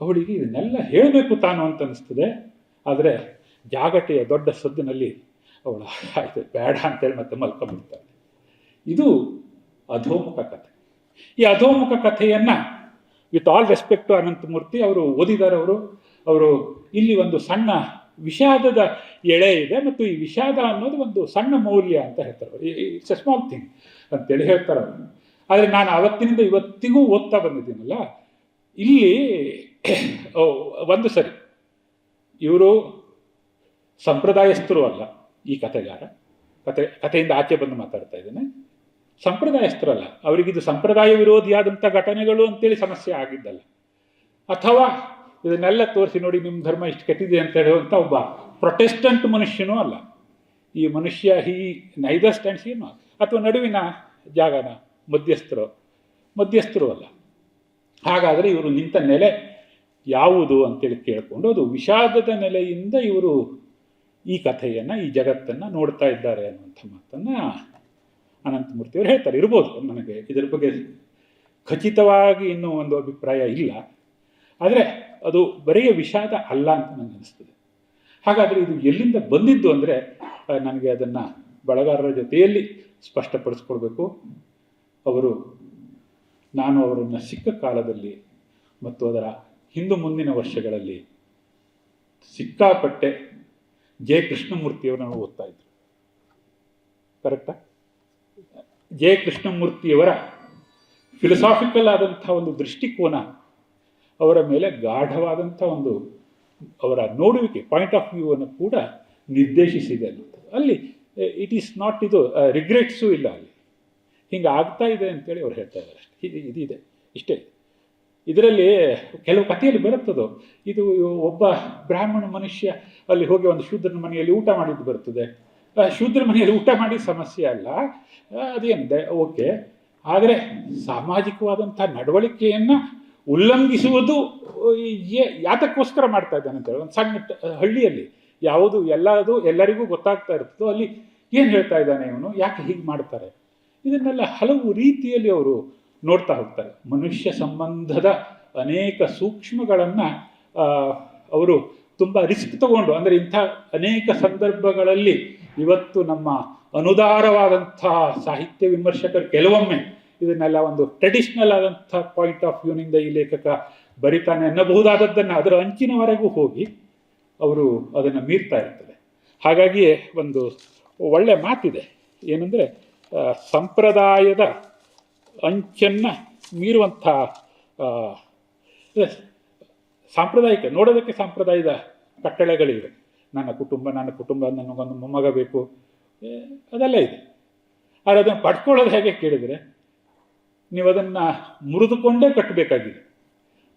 ಅವಳಿಗೆ ಇದನ್ನೆಲ್ಲ ಹೇಳಬೇಕು ತಾನು ಅಂತ ಅನಿಸ್ತದೆ. ಆದರೆ ಜಾಗಟೆಯ ದೊಡ್ಡ ಸದ್ದಿನಲ್ಲಿ ಅವಳು, ಆಯ್ತು, ಬೇಡ ಅಂತೇಳಿ ಮತ್ತೆ ಮಲ್ಕೊಂಡ್ಬಿಡ್ತಾಳೆ. ಇದು ಅಧೋಮುಖ ಕಥೆ. ಈ ಅಧೋಮುಖ ಕಥೆಯನ್ನು ವಿತ್ ಆಲ್ ರೆಸ್ಪೆಕ್ಟ್ ಅನಂತಮೂರ್ತಿ ಅವರು ಓದಿದ್ದಾರೆ ಅವರು. ಅವರು ಇಲ್ಲಿ ಒಂದು ಸಣ್ಣ ವಿಷಾದದ ಎಳೆ ಇದೆ ಮತ್ತು ಈ ವಿಷಾದ ಅನ್ನೋದು ಒಂದು ಸಣ್ಣ ಮೌಲ್ಯ ಅಂತ ಹೇಳ್ತಾರೆ. ಇಟ್ಸ್ ಅ ಸ್ಮಾಲ್ ಥಿಂಗ್ ಅಂತೇಳಿ ಹೇಳ್ತಾರೆ ಅವರು. ಆದರೆ ನಾನು ಅವತ್ತಿನಿಂದ ಇವತ್ತಿಗೂ ಓದ್ತಾ ಬಂದಿದ್ದೀನಲ್ಲ, ಇಲ್ಲಿ ಒಂದು ಸರಿ. ಇವರು ಸಂಪ್ರದಾಯಸ್ಥರು ಅಲ್ಲ ಈ ಕಥೆಗಾರ. ಕತೆ ಕಥೆಯಿಂದ ಆಚೆ ಬಂದು ಮಾತಾಡ್ತಾ ಇದ್ದೇನೆ. ಸಂಪ್ರದಾಯಸ್ಥರಲ್ಲ, ಅವರಿಗಿದು ಸಂಪ್ರದಾಯ ವಿರೋಧಿಯಾದಂಥ ಘಟನೆಗಳು ಅಂತೇಳಿ ಸಮಸ್ಯೆ ಆಗಿದ್ದಲ್ಲ. ಅಥವಾ ಇದನ್ನೆಲ್ಲ ತೋರಿಸಿ ನೋಡಿ ನಿಮ್ಮ ಧರ್ಮ ಇಷ್ಟು ಕೆಟ್ಟಿದೆ ಅಂತ ಹೇಳುವಂಥ ಒಬ್ಬ ಪ್ರೊಟೆಸ್ಟೆಂಟ್ ಮನುಷ್ಯನೂ ಅಲ್ಲ. ಈ ಮನುಷ್ಯ ಈ ನೈದರ್ ಸ್ಟ್ಯಾಂಡ್ಸ್ ಏನು ಅಥವಾ ನಡುವಿನ ಜಾಗನ ಮಧ್ಯಸ್ಥರು ಮಧ್ಯಸ್ಥರು ಅಲ್ಲ. ಹಾಗಾದರೆ ಇವರು ನಿಂತ ನೆಲೆ ಯಾವುದು ಅಂತೇಳಿ ಕೇಳಿಕೊಂಡು ಅದು ವಿಷಾದದ ನೆಲೆಯಿಂದ ಇವರು ಈ ಕಥೆಯನ್ನು, ಈ ಜಗತ್ತನ್ನು ನೋಡ್ತಾ ಇದ್ದಾರೆ ಅನ್ನುವಂಥ ಮಾತನ್ನು ಅನಂತಮೂರ್ತಿಯವರು ಹೇಳ್ತಾರೆ. ಇರ್ಬೋದು, ನನಗೆ ಇದರ ಬಗ್ಗೆ ಖಚಿತವಾಗಿ ಇನ್ನೂ ಒಂದು ಅಭಿಪ್ರಾಯ ಇಲ್ಲ. ಆದರೆ ಅದು ಬರೆಯ ವಿಷಾದ ಅಲ್ಲ ಅಂತ ನನಗೆ ಅನಿಸ್ತದೆ. ಹಾಗಾದರೆ ಇದು ಎಲ್ಲಿಂದ ಬಂದಿದ್ದು ಅಂದರೆ ನನಗೆ ಅದನ್ನು ಬಳಗಾರರ ಜೊತೆಯಲ್ಲಿ ಸ್ಪಷ್ಟಪಡಿಸ್ಕೊಳ್ಬೇಕು ಅವರು, ನಾನು ಅವರನ್ನು ಸಿಕ್ಕ ಕಾಲದಲ್ಲಿ ಮತ್ತು ಅದರ ಹಿಂದು ಮುಂದಿನ ವರ್ಷಗಳಲ್ಲಿ ಸಿಕ್ಕಾಪಟ್ಟೆ ಜೆ ಕೃಷ್ಣಮೂರ್ತಿಯವರನ್ನು ಓದ್ತಾ ಇದ್ರು ಕರೆಕ್ಟಾ? ಜೆ ಕೃಷ್ಣಮೂರ್ತಿಯವರ ಫಿಲಸಾಫಿಕಲ್ ಆದಂಥ ಒಂದು ದೃಷ್ಟಿಕೋನ ಅವರ ಮೇಲೆ ಗಾಢವಾದಂಥ ಒಂದು ಅವರ ನೋಡುವಿಕೆ ಪಾಯಿಂಟ್ ಆಫ್ ವ್ಯೂವನ್ನು ಕೂಡ ನಿರ್ದೇಶಿಸಿದೆ ಅಲ್ಲಿ ಇಟ್ ಈಸ್ ನಾಟ್ ಇದು ರಿಗ್ರೆಟ್ಸು ಇಲ್ಲ ಅಲ್ಲಿ. ಹಿಂಗೆ ಆಗ್ತಾ ಇದೆ ಅಂತೇಳಿ ಅವ್ರು ಹೇಳ್ತಾ ಇದ್ದಾರೆ ಇದು ಇದಿದೆ ಇಷ್ಟೇ. ಇದರಲ್ಲಿ ಕೆಲವು ಕಥೆಯಲ್ಲಿ ಬರುತ್ತದೋ, ಇದು ಒಬ್ಬ ಬ್ರಾಹ್ಮಣ ಮನುಷ್ಯ ಅಲ್ಲಿ ಹೋಗಿ ಒಂದು ಶೂದ್ರನ ಮನೆಯಲ್ಲಿ ಊಟ ಮಾಡಿದ್ದು ಬರ್ತದೆ ಶೂದ್ರ ಮನೆಯಲ್ಲಿ ಊಟ ಮಾಡಿದ ಸಮಸ್ಯೆ ಅಲ್ಲ. ಅದೇನಿದೆ, ಓಕೆ. ಆದರೆ ಸಾಮಾಜಿಕವಾದಂಥ ನಡವಳಿಕೆಯನ್ನು ಉಲ್ಲಂಘಿಸುವುದು ಯಾತಕ್ಕೋಸ್ಕರ ಮಾಡ್ತಾ ಇದ್ದಾನೆ ಅಂತೇಳಿ ಒಂದು ಸಣ್ಣ ಹಳ್ಳಿಯಲ್ಲಿ ಯಾವುದು ಎಲ್ಲದು ಎಲ್ಲರಿಗೂ ಗೊತ್ತಾಗ್ತಾ ಇರ್ತದೋ ಅಲ್ಲಿ ಏನು ಹೇಳ್ತಾ ಇದ್ದಾನೆ ಇವನು, ಯಾಕೆ ಹೀಗೆ ಮಾಡ್ತಾರೆ? ಇದನ್ನೆಲ್ಲ ಹಲವು ರೀತಿಯಲ್ಲಿ ಅವರು ನೋಡ್ತಾ ಹೋಗ್ತಾರೆ. ಮನುಷ್ಯ ಸಂಬಂಧದ ಅನೇಕ ಸೂಕ್ಷ್ಮಗಳನ್ನು ಅವರು ತುಂಬ ರಿಸ್ಕ್ ತಗೊಂಡು, ಅಂದರೆ ಇಂಥ ಅನೇಕ ಸಂದರ್ಭಗಳಲ್ಲಿ ಇವತ್ತು ನಮ್ಮ ಅನುದಾರವಾದಂತಹ ಸಾಹಿತ್ಯ ವಿಮರ್ಶಕರು ಕೆಲವೊಮ್ಮೆ ಇದನ್ನೆಲ್ಲ ಒಂದು ಟ್ರೆಡಿಷ್ನಲ್ ಆದಂಥ ಪಾಯಿಂಟ್ ಆಫ್ ವ್ಯೂನಿಂದ ಈ ಲೇಖಕ ಬರಿತಾನೆ ಅನ್ನಬಹುದಾದದ್ದನ್ನು ಅದರ ಅಂಚಿನವರೆಗೂ ಹೋಗಿ ಅವರು ಅದನ್ನು ಮೀರ್ತಾ ಇರ್ತದೆ ಹಾಗಾಗಿ ಒಂದು ಒಳ್ಳೆ ಮಾತಿದೆ. ಏನಂದರೆ ಸಂಪ್ರದಾಯದ ಅಂಚನ್ನು ಮೀರುವಂಥ ಸಾಂಪ್ರದಾಯಿಕ, ನೋಡೋದಕ್ಕೆ ಸಾಂಪ್ರದಾಯದ ಕಟ್ಟಳೆಗಳಿವೆ. ನನ್ನ ಕುಟುಂಬ ನನ್ನ ಕುಟುಂಬ ನನಗೊಂದು ಮೊಮ್ಮಗ ಬೇಕು. ಅದೆಲ್ಲ ಇದೆ. ಆದರೆ ಅದನ್ನು ಪಡ್ಕೊಳ್ಳೋದು ಹೇಗೆ ಕೇಳಿದರೆ ನೀವು ಅದನ್ನು ಮುರಿದುಕೊಂಡೇ ಕಟ್ಟಬೇಕಾಗಿದೆ.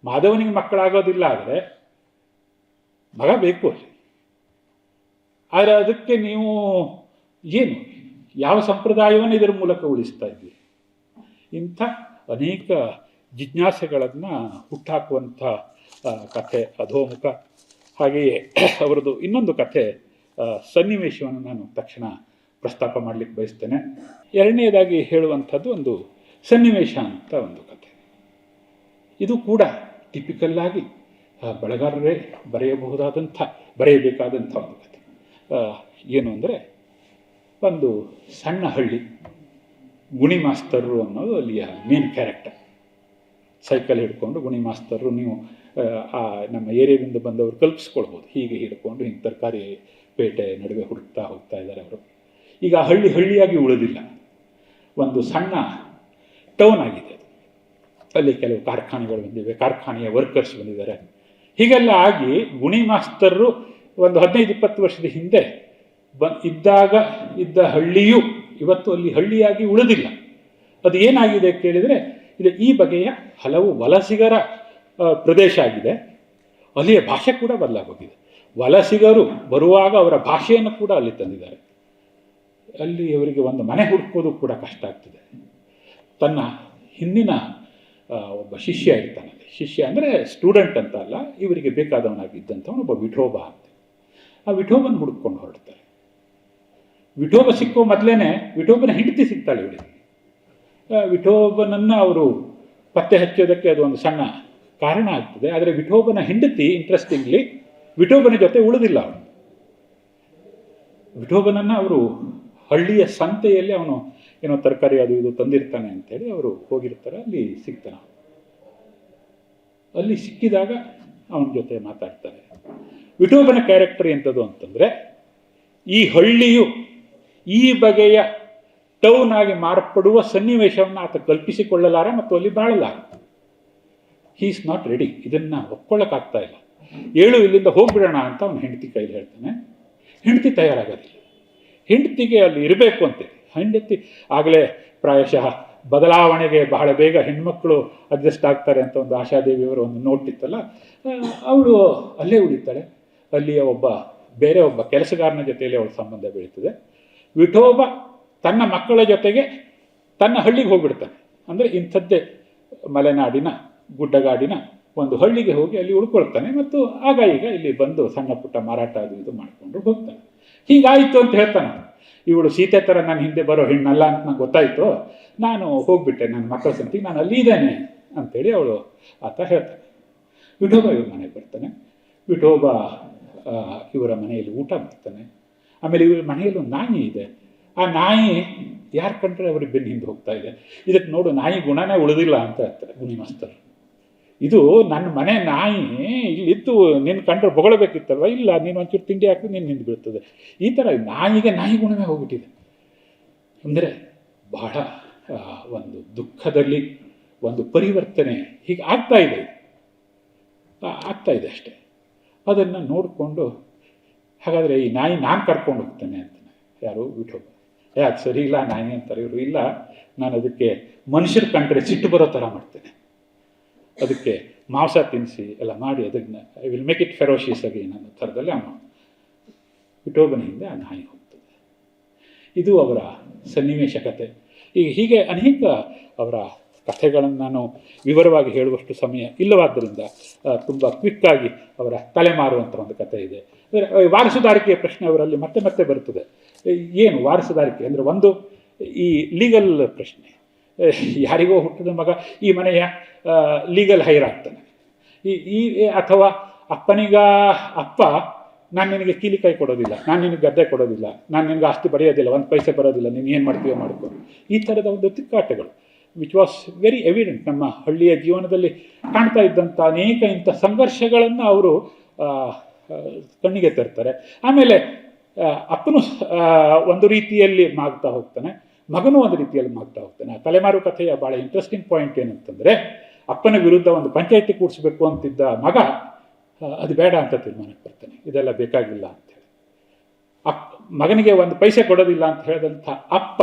ಮಾಧವನಿಗೆ ಮಕ್ಕಳಾಗೋದಿಲ್ಲ ಆದರೆ ಮಗ ಬೇಕು ಅಲ್ಲಿ. ಆದರೆ ಅದಕ್ಕೆ ನೀವು ಏನು, ಯಾವ ಸಂಪ್ರದಾಯವನ್ನು ಇದರ ಮೂಲಕ ಉಳಿಸ್ತಾ ಇದ್ದೀರಿ? ಇಂಥ ಅನೇಕ ಜಿಜ್ಞಾಸೆಗಳನ್ನು ಹುಟ್ಟಾಕುವಂಥ ಕಥೆ, ಅಧೋಮುಖ. ಹಾಗೆಯೇ ಅವರದ್ದು ಇನ್ನೊಂದು ಕಥೆ ಸನ್ನಿವೇಶವನ್ನು ನಾನು ತಕ್ಷಣ ಪ್ರಸ್ತಾಪ ಮಾಡಲಿಕ್ಕೆ ಬಯಸ್ತೇನೆ. ಎರಡನೇದಾಗಿ ಹೇಳುವಂಥದ್ದು ಒಂದು ಸನ್ನಿವೇಶ ಅಂತ ಒಂದು ಕಥೆ. ಇದು ಕೂಡ ಟಿಪಿಕಲ್ಲಾಗಿ ಬಳಗಾರರೇ ಬರೆಯಬಹುದಾದಂಥ, ಬರೆಯಬೇಕಾದಂಥ ಒಂದು ಕಥೆ. ಏನು ಅಂದರೆ, ಒಂದು ಸಣ್ಣ ಹಳ್ಳಿ, ಗುಣಿ ಮಾಸ್ತರು ಅನ್ನೋದು ಅಲ್ಲಿಯ ಮೇನ್ ಕ್ಯಾರೆಕ್ಟರ್ ಸೈಕಲ್ ಹಿಡ್ಕೊಂಡು ಗುಣಿ ಮಾಸ್ತರು ನೀವು, ಆ ನಮ್ಮ ಏರಿಯಾದಿಂದ ಬಂದವರು ಕಲ್ಪಿಸ್ಕೊಳ್ಬೋದು. ಹೀಗೆ ಹಿಡ್ಕೊಂಡು ಹಿಂಗೆ ತರಕಾರಿ ಪೇಟೆ ನಡುವೆ ಹುಡುಕ್ತಾ ಹೋಗ್ತಾ ಇದ್ದಾರೆ ಅವರು. ಈಗ ಹಳ್ಳಿ ಹಳ್ಳಿಯಾಗಿ ಉಳಿದಿಲ್ಲ. ಒಂದು ಸಣ್ಣ ಟೌನ್ ಆಗಿದೆ. ಅಲ್ಲಿ ಕೆಲವು ಕಾರ್ಖಾನೆಗಳು ಬಂದಿವೆ, ಕಾರ್ಖಾನೆಯ ವರ್ಕರ್ಸ್ ಬಂದಿದ್ದಾರೆ. ಹೀಗೆಲ್ಲ ಆಗಿ ಗುಣಿ ಮಾಸ್ತರು ಒಂದು ಹದಿನೈದು, ಇಪ್ಪತ್ತು ವರ್ಷದ ಹಿಂದೆ ಬ, ಇದ್ದಾಗ ಇದ್ದ ಹಳ್ಳಿಯು ಇವತ್ತು ಅಲ್ಲಿ ಹಳ್ಳಿಯಾಗಿ ಉಳಿದಿಲ್ಲ. ಅದು ಏನಾಗಿದೆ ಕೇಳಿದರೆ, ಇದು ಈ ಬಗೆಯ ಹಲವು ವಲಸಿಗರ ಪ್ರದೇಶ ಆಗಿದೆ. ಅಲ್ಲಿಯ ಭಾಷೆ ಕೂಡ ಬದಲಾಗೋಗಿದೆ. ವಲಸಿಗರು ಬರುವಾಗ ಅವರ ಭಾಷೆಯನ್ನು ಕೂಡ ಅಲ್ಲಿ ತಂದಿದ್ದಾರೆ. ಅಲ್ಲಿ ಅವರಿಗೆ ಒಂದು ಮನೆ ಹುಡುಕೋದು ಕೂಡ ಕಷ್ಟ ಆಗ್ತದೆ. ತನ್ನ ಹಿಂದಿನ ಒಬ್ಬ ಶಿಷ್ಯ ಇರ್ತಾನೆ. ಶಿಷ್ಯ ಅಂದರೆ ಸ್ಟೂಡೆಂಟ್ ಅಂತ ಅಲ್ಲ, ಇವರಿಗೆ ಬೇಕಾದವನಾಗಿದ್ದಂಥವನು ಒಬ್ಬ ವಿಠೋಬ ಅಂತ. ಆ ವಿಠೋಬನ ಹುಡುಕೊಂಡು ಹೊರಡ್ತಾರೆ. ವಿಠೋಬ ಸಿಕ್ಕೋ ಮೊದಲೇ ವಿಠೋಬನ ಹೆಂಡತಿ ಸಿಗ್ತಾಳೆ ಇವರಿಗೆ ವಿಠೋಬನನ್ನು ಅವರು ಪತ್ತೆ ಹಚ್ಚೋದಕ್ಕೆ ಅದು ಒಂದು ಸಣ್ಣ ಕಾರಣ ಆಗ್ತದೆ. ಆದರೆ ವಿಠೋಬನ ಹೆಂಡತಿ ಇಂಟ್ರೆಸ್ಟಿಂಗ್ಲಿ ವಿಠೋಬನ ಜೊತೆ ಉಳಿದಿಲ್ಲ ಅವನು ವಿಠೋಬನನ್ನು ಅವರು ಹಳ್ಳಿಯ ಸಂತೆಯಲ್ಲಿ ಅವನು ಏನೋ ತರಕಾರಿ ಅದು ಇದು ತಂದಿರ್ತಾನೆ ಅಂತೇಳಿ ಅವರು ಹೋಗಿರ್ತಾರೆ. ಅಲ್ಲಿ ಸಿಗ್ತಾನೆ. ಅಲ್ಲಿ ಸಿಕ್ಕಿದಾಗ ಅವನ ಜೊತೆ ಮಾತಾಡ್ತಾರೆ. ವಿಠೋಬನ ಕ್ಯಾರೆಕ್ಟರ್ ಎಂಥದ್ದು ಅಂತಂದರೆ, ಈ ಹಳ್ಳಿಯು ಈ ಬಗೆಯ ಟೌನ್ ಆಗಿ ಮಾರ್ಪಡುವ ಸನ್ನಿವೇಶವನ್ನು ಆತ ಕಲ್ಪಿಸಿಕೊಳ್ಳಲಾರ ಮತ್ತು ಅಲ್ಲಿ ಬಾಳಲಾರ. ಹೀ ಈಸ್ ನಾಟ್ ರೆಡಿ ಇದನ್ನು ಒಪ್ಕೊಳ್ಳೋಕ್ಕಾಗ್ತಾ ಇಲ್ಲ. ಏಳು ಇಲ್ಲಿಂದ ಹೋಗ್ಬಿಡೋಣ ಅಂತ ಅವನು ಹೆಂಡತಿ ಕೈಲಿ ಹೇಳ್ತಾನೆ. ಹೆಂಡತಿ ತಯಾರಾಗೋದಿಲ್ಲ. ಹೆಂಡತಿಗೆ ಅಲ್ಲಿ ಇರಬೇಕು ಅಂತೇಳಿ ಹೆಂಡತಿ ಆಗಲೇ ಪ್ರಾಯಶಃ ಬದಲಾವಣೆಗೆ ಬಹಳ ಬೇಗ ಹೆಣ್ಮಕ್ಳು ಅಡ್ಜಸ್ಟ್ ಆಗ್ತಾರೆ ಅಂತ ಒಂದು ಆಶಾದೇವಿಯವರು ಒಂದು ನೋಟ್ ಇತ್ತಲ್ಲ ಅವಳು ಅಲ್ಲೇ ಉಳಿತಾಳೆ. ಅಲ್ಲಿಯ ಒಬ್ಬ, ಬೇರೆ ಒಬ್ಬ ಕೆಲಸಗಾರನ ಜೊತೆಯಲ್ಲಿ ಅವಳ ಸಂಬಂಧ ಬೆಳೀತದೆ. ವಿಠೋಬ ತನ್ನ ಮಕ್ಕಳ ಜೊತೆಗೆ ತನ್ನ ಹಳ್ಳಿಗೆ ಹೋಗ್ಬಿಡ್ತಾನೆ. ಅಂದರೆ ಇಂಥದ್ದೇ ಮಲೆನಾಡಿನ, ಗುಡ್ಡಗಾಡಿನ ಒಂದು ಹಳ್ಳಿಗೆ ಹೋಗಿ ಅಲ್ಲಿ ಉಳ್ಕೊಳ್ತಾನೆ ಮತ್ತು ಆಗ ಈಗ ಇಲ್ಲಿ ಬಂದು ಸಣ್ಣ ಪುಟ್ಟ ಮಾರಾಟ ಅದು ಇದು ಮಾಡಿಕೊಂಡು ಹೋಗ್ತಾನೆ. ಹೀಗಾಯಿತು ಅಂತ ಹೇಳ್ತಾನೆ ಇವಳು ಸೀತೆ ಥರ ನನ್ನ ಹಿಂದೆ ಬರೋ ಹೆಣ್ಣಲ್ಲ ಅಂತ ನಂಗೆ ಗೊತ್ತಾಯಿತು, ನಾನು ಹೋಗ್ಬಿಟ್ಟೆ, ನನ್ನ ಮಕ್ಕಳ ಸಂತಿಗೆ ನಾನು ಅಲ್ಲಿ ಇದ್ದೇನೆ ಅಂತೇಳಿ ಅವಳು ಆತ ಹೇಳ್ತಾನೆ ವಿಠೋಬ ಇವ್ರ ಮನೆಗೆ ಬರ್ತಾನೆ. ವಿಠೋಬ ಇವರ ಮನೆಯಲ್ಲಿ ಊಟ ಮಾಡ್ತಾನೆ. ಆಮೇಲೆ ಇವ್ರ ಮನೆಯಲ್ಲಿ ಒಂದು ನಾಯಿ ಇದೆ. ಆ ನಾಯಿ ಯಾರು ಕಂಡ್ರೆ ಅವ್ರಿಗೆ ಬೆನ್ನು ಹಿಂದೆ ಹೋಗ್ತಾ ಇದೆ. ಇದಕ್ಕೆ ನೋಡು, ನಾಯಿ ಗುಣನೇ ಉಳಿದಿಲ್ಲ ಅಂತ ಹೇಳ್ತಾರೆ ಗುಣಿ ಮಾಸ್ತರ್ ಇದು ನನ್ನ ಮನೆ ನಾಯಿ ಇಲ್ಲಿದ್ದು ನಿನ್ನ ಕಂಡ್ರೆ ಬೊಗಳಬೇಕಿತ್ತಲ್ವ ಇಲ್ಲ, ನೀನು ಒಂಚೂರು ತಿಂಡಿ ಹಾಕಿ ನೀನು ನಿಂತು ಬೀಳ್ತದೆ. ಈ ಥರ ನಾಯಿಗೆ ನಾಯಿ ಗುಣವೇ ಹೋಗ್ಬಿಟ್ಟಿದೆ. ಅಂದರೆ ಬಹಳ ಒಂದು ದುಃಖದಲ್ಲಿ ಒಂದು ಪರಿವರ್ತನೆ ಹೀಗೆ ಆಗ್ತಾ ಇದೆ. ಆಗ್ತಾ ಇದೆ ಅಷ್ಟೆ. ಅದನ್ನು ನೋಡಿಕೊಂಡು, ಹಾಗಾದರೆ ಈ ನಾಯಿ ನಾನು ಕರ್ಕೊಂಡು ಹೋಗ್ತೇನೆ ಅಂತ. ಯಾರು ಬಿಟ್ಟು ಏ, ಅದು ಸರಿ ಇಲ್ಲ, ನಾಯಿ ಅಂತಾರೆ ಇವರು, ಇಲ್ಲ, ನಾನು ಅದಕ್ಕೆ ಮನುಷ್ಯರ ಕಂಡ್ರೆ ಸಿಟ್ಟು ಬರೋ ಥರ ಮಾಡ್ತೇನೆ. ಅದಕ್ಕೆ ಮಾಂಸ ತಿನ್ನಿಸಿ ಎಲ್ಲ ಮಾಡಿ ಅದನ್ನ I will make it ferocious again ಅನ್ನೋ ಥರದಲ್ಲಿ ಅವನು ವಿಠೋಬನ ಹಿಂದೆ ಆ ಹೋಗ್ತದೆ. ಇದು ಅವರ ಸನ್ನಿವೇಶ ಕಥೆ ಈಗ ಹೀಗೆ ಅನೇಕ ಅವರ ಕಥೆಗಳನ್ನು ನಾನು ವಿವರವಾಗಿ ಹೇಳುವಷ್ಟು ಸಮಯ ಇಲ್ಲವಾದ್ದರಿಂದ ತುಂಬ ಕ್ವಿಕ್ಕಾಗಿ ಅವರ ತಲೆ ಮಾರುವಂಥ ಒಂದು ಕಥೆ ಇದೆ. ಅಂದರೆ ವಾರಸುದಾರಿಕೆಯ ಪ್ರಶ್ನೆ ಅವರಲ್ಲಿ ಮತ್ತೆ ಮತ್ತೆ ಬರ್ತದೆ ಏನು ವಾರಸುದಾರಿಕೆ ಅಂದರೆ ಒಂದು ಈ ಲೀಗಲ್ ಪ್ರಶ್ನೆ. ಯಾರಿಗೋ ಹುಟ್ಟಿದ ಮಗ ಈ ಮನೆಯ ಲೀಗಲ್ ಹೈರ್ ಆಗ್ತಾನೆ. ಈ ಈ ಅಥವಾ ಅಪ್ಪನಿಗ, ಅಪ್ಪ, ನಾನು ನಿನಗೆ ಕೀಲಿ ಕೈ ಕೊಡೋದಿಲ್ಲ, ನಾನು ನಿನಗೆ ಗದ್ದೆ ಕೊಡೋದಿಲ್ಲ, ನಾನು ನಿನಗೆ ಆಸ್ತಿ ಬರೆಯೋದಿಲ್ಲ, ಒಂದು ಪೈಸೆ ಬರೋದಿಲ್ಲ, ನೀನು ಏನು ಮಾಡ್ತೀಯೋ ಮಾಡ್ಕೋ. ಈ ಥರದ ಒಂದು ತಿಕ್ಕಾಟಗಳು ವಿಚ್ ವಾಸ್ ವೆರಿ ಎವಿಡೆಂಟ್ ನಮ್ಮ ಹಳ್ಳಿಯ ಜೀವನದಲ್ಲಿ ಕಾಣ್ತಾ ಇದ್ದಂಥ ಅನೇಕ ಇಂಥ ಸಂಘರ್ಷಗಳನ್ನು ಅವರು ಕಣ್ಣಿಗೆ ತರ್ತಾರೆ. ಆಮೇಲೆ ಅಪ್ಪನು ಒಂದು ರೀತಿಯಲ್ಲಿ ಮಾಗ್ತಾ ಹೋಗ್ತಾನೆ. ಮಗನೂ ಒಂದು ರೀತಿಯಲ್ಲಿ ಮಾಡ್ತಾ ಹೋಗ್ತಾನೆ. ಆ ತಲೆಮಾರು ಕಥೆಯ ಭಾಳ ಇಂಟ್ರೆಸ್ಟಿಂಗ್ ಪಾಯಿಂಟ್ ಏನಂತಂದರೆ, ಅಪ್ಪನ ವಿರುದ್ಧ ಒಂದು ಪಂಚಾಯಿತಿ ಕೂಡಿಸ್ಬೇಕು ಅಂತಿದ್ದ ಮಗ ಅದು ಬೇಡ ಅಂತ ತೀರ್ಮಾನಕ್ಕೆ ಬರ್ತಾನೆ. ಇದೆಲ್ಲ ಬೇಕಾಗಿಲ್ಲ ಅಂತೇಳಿ ಅಪ್ಪ ಮಗನಿಗೆ ಒಂದು ಪೈಸೆ ಕೊಡೋದಿಲ್ಲ ಅಂತ ಹೇಳಿದಂಥ ಅಪ್ಪ,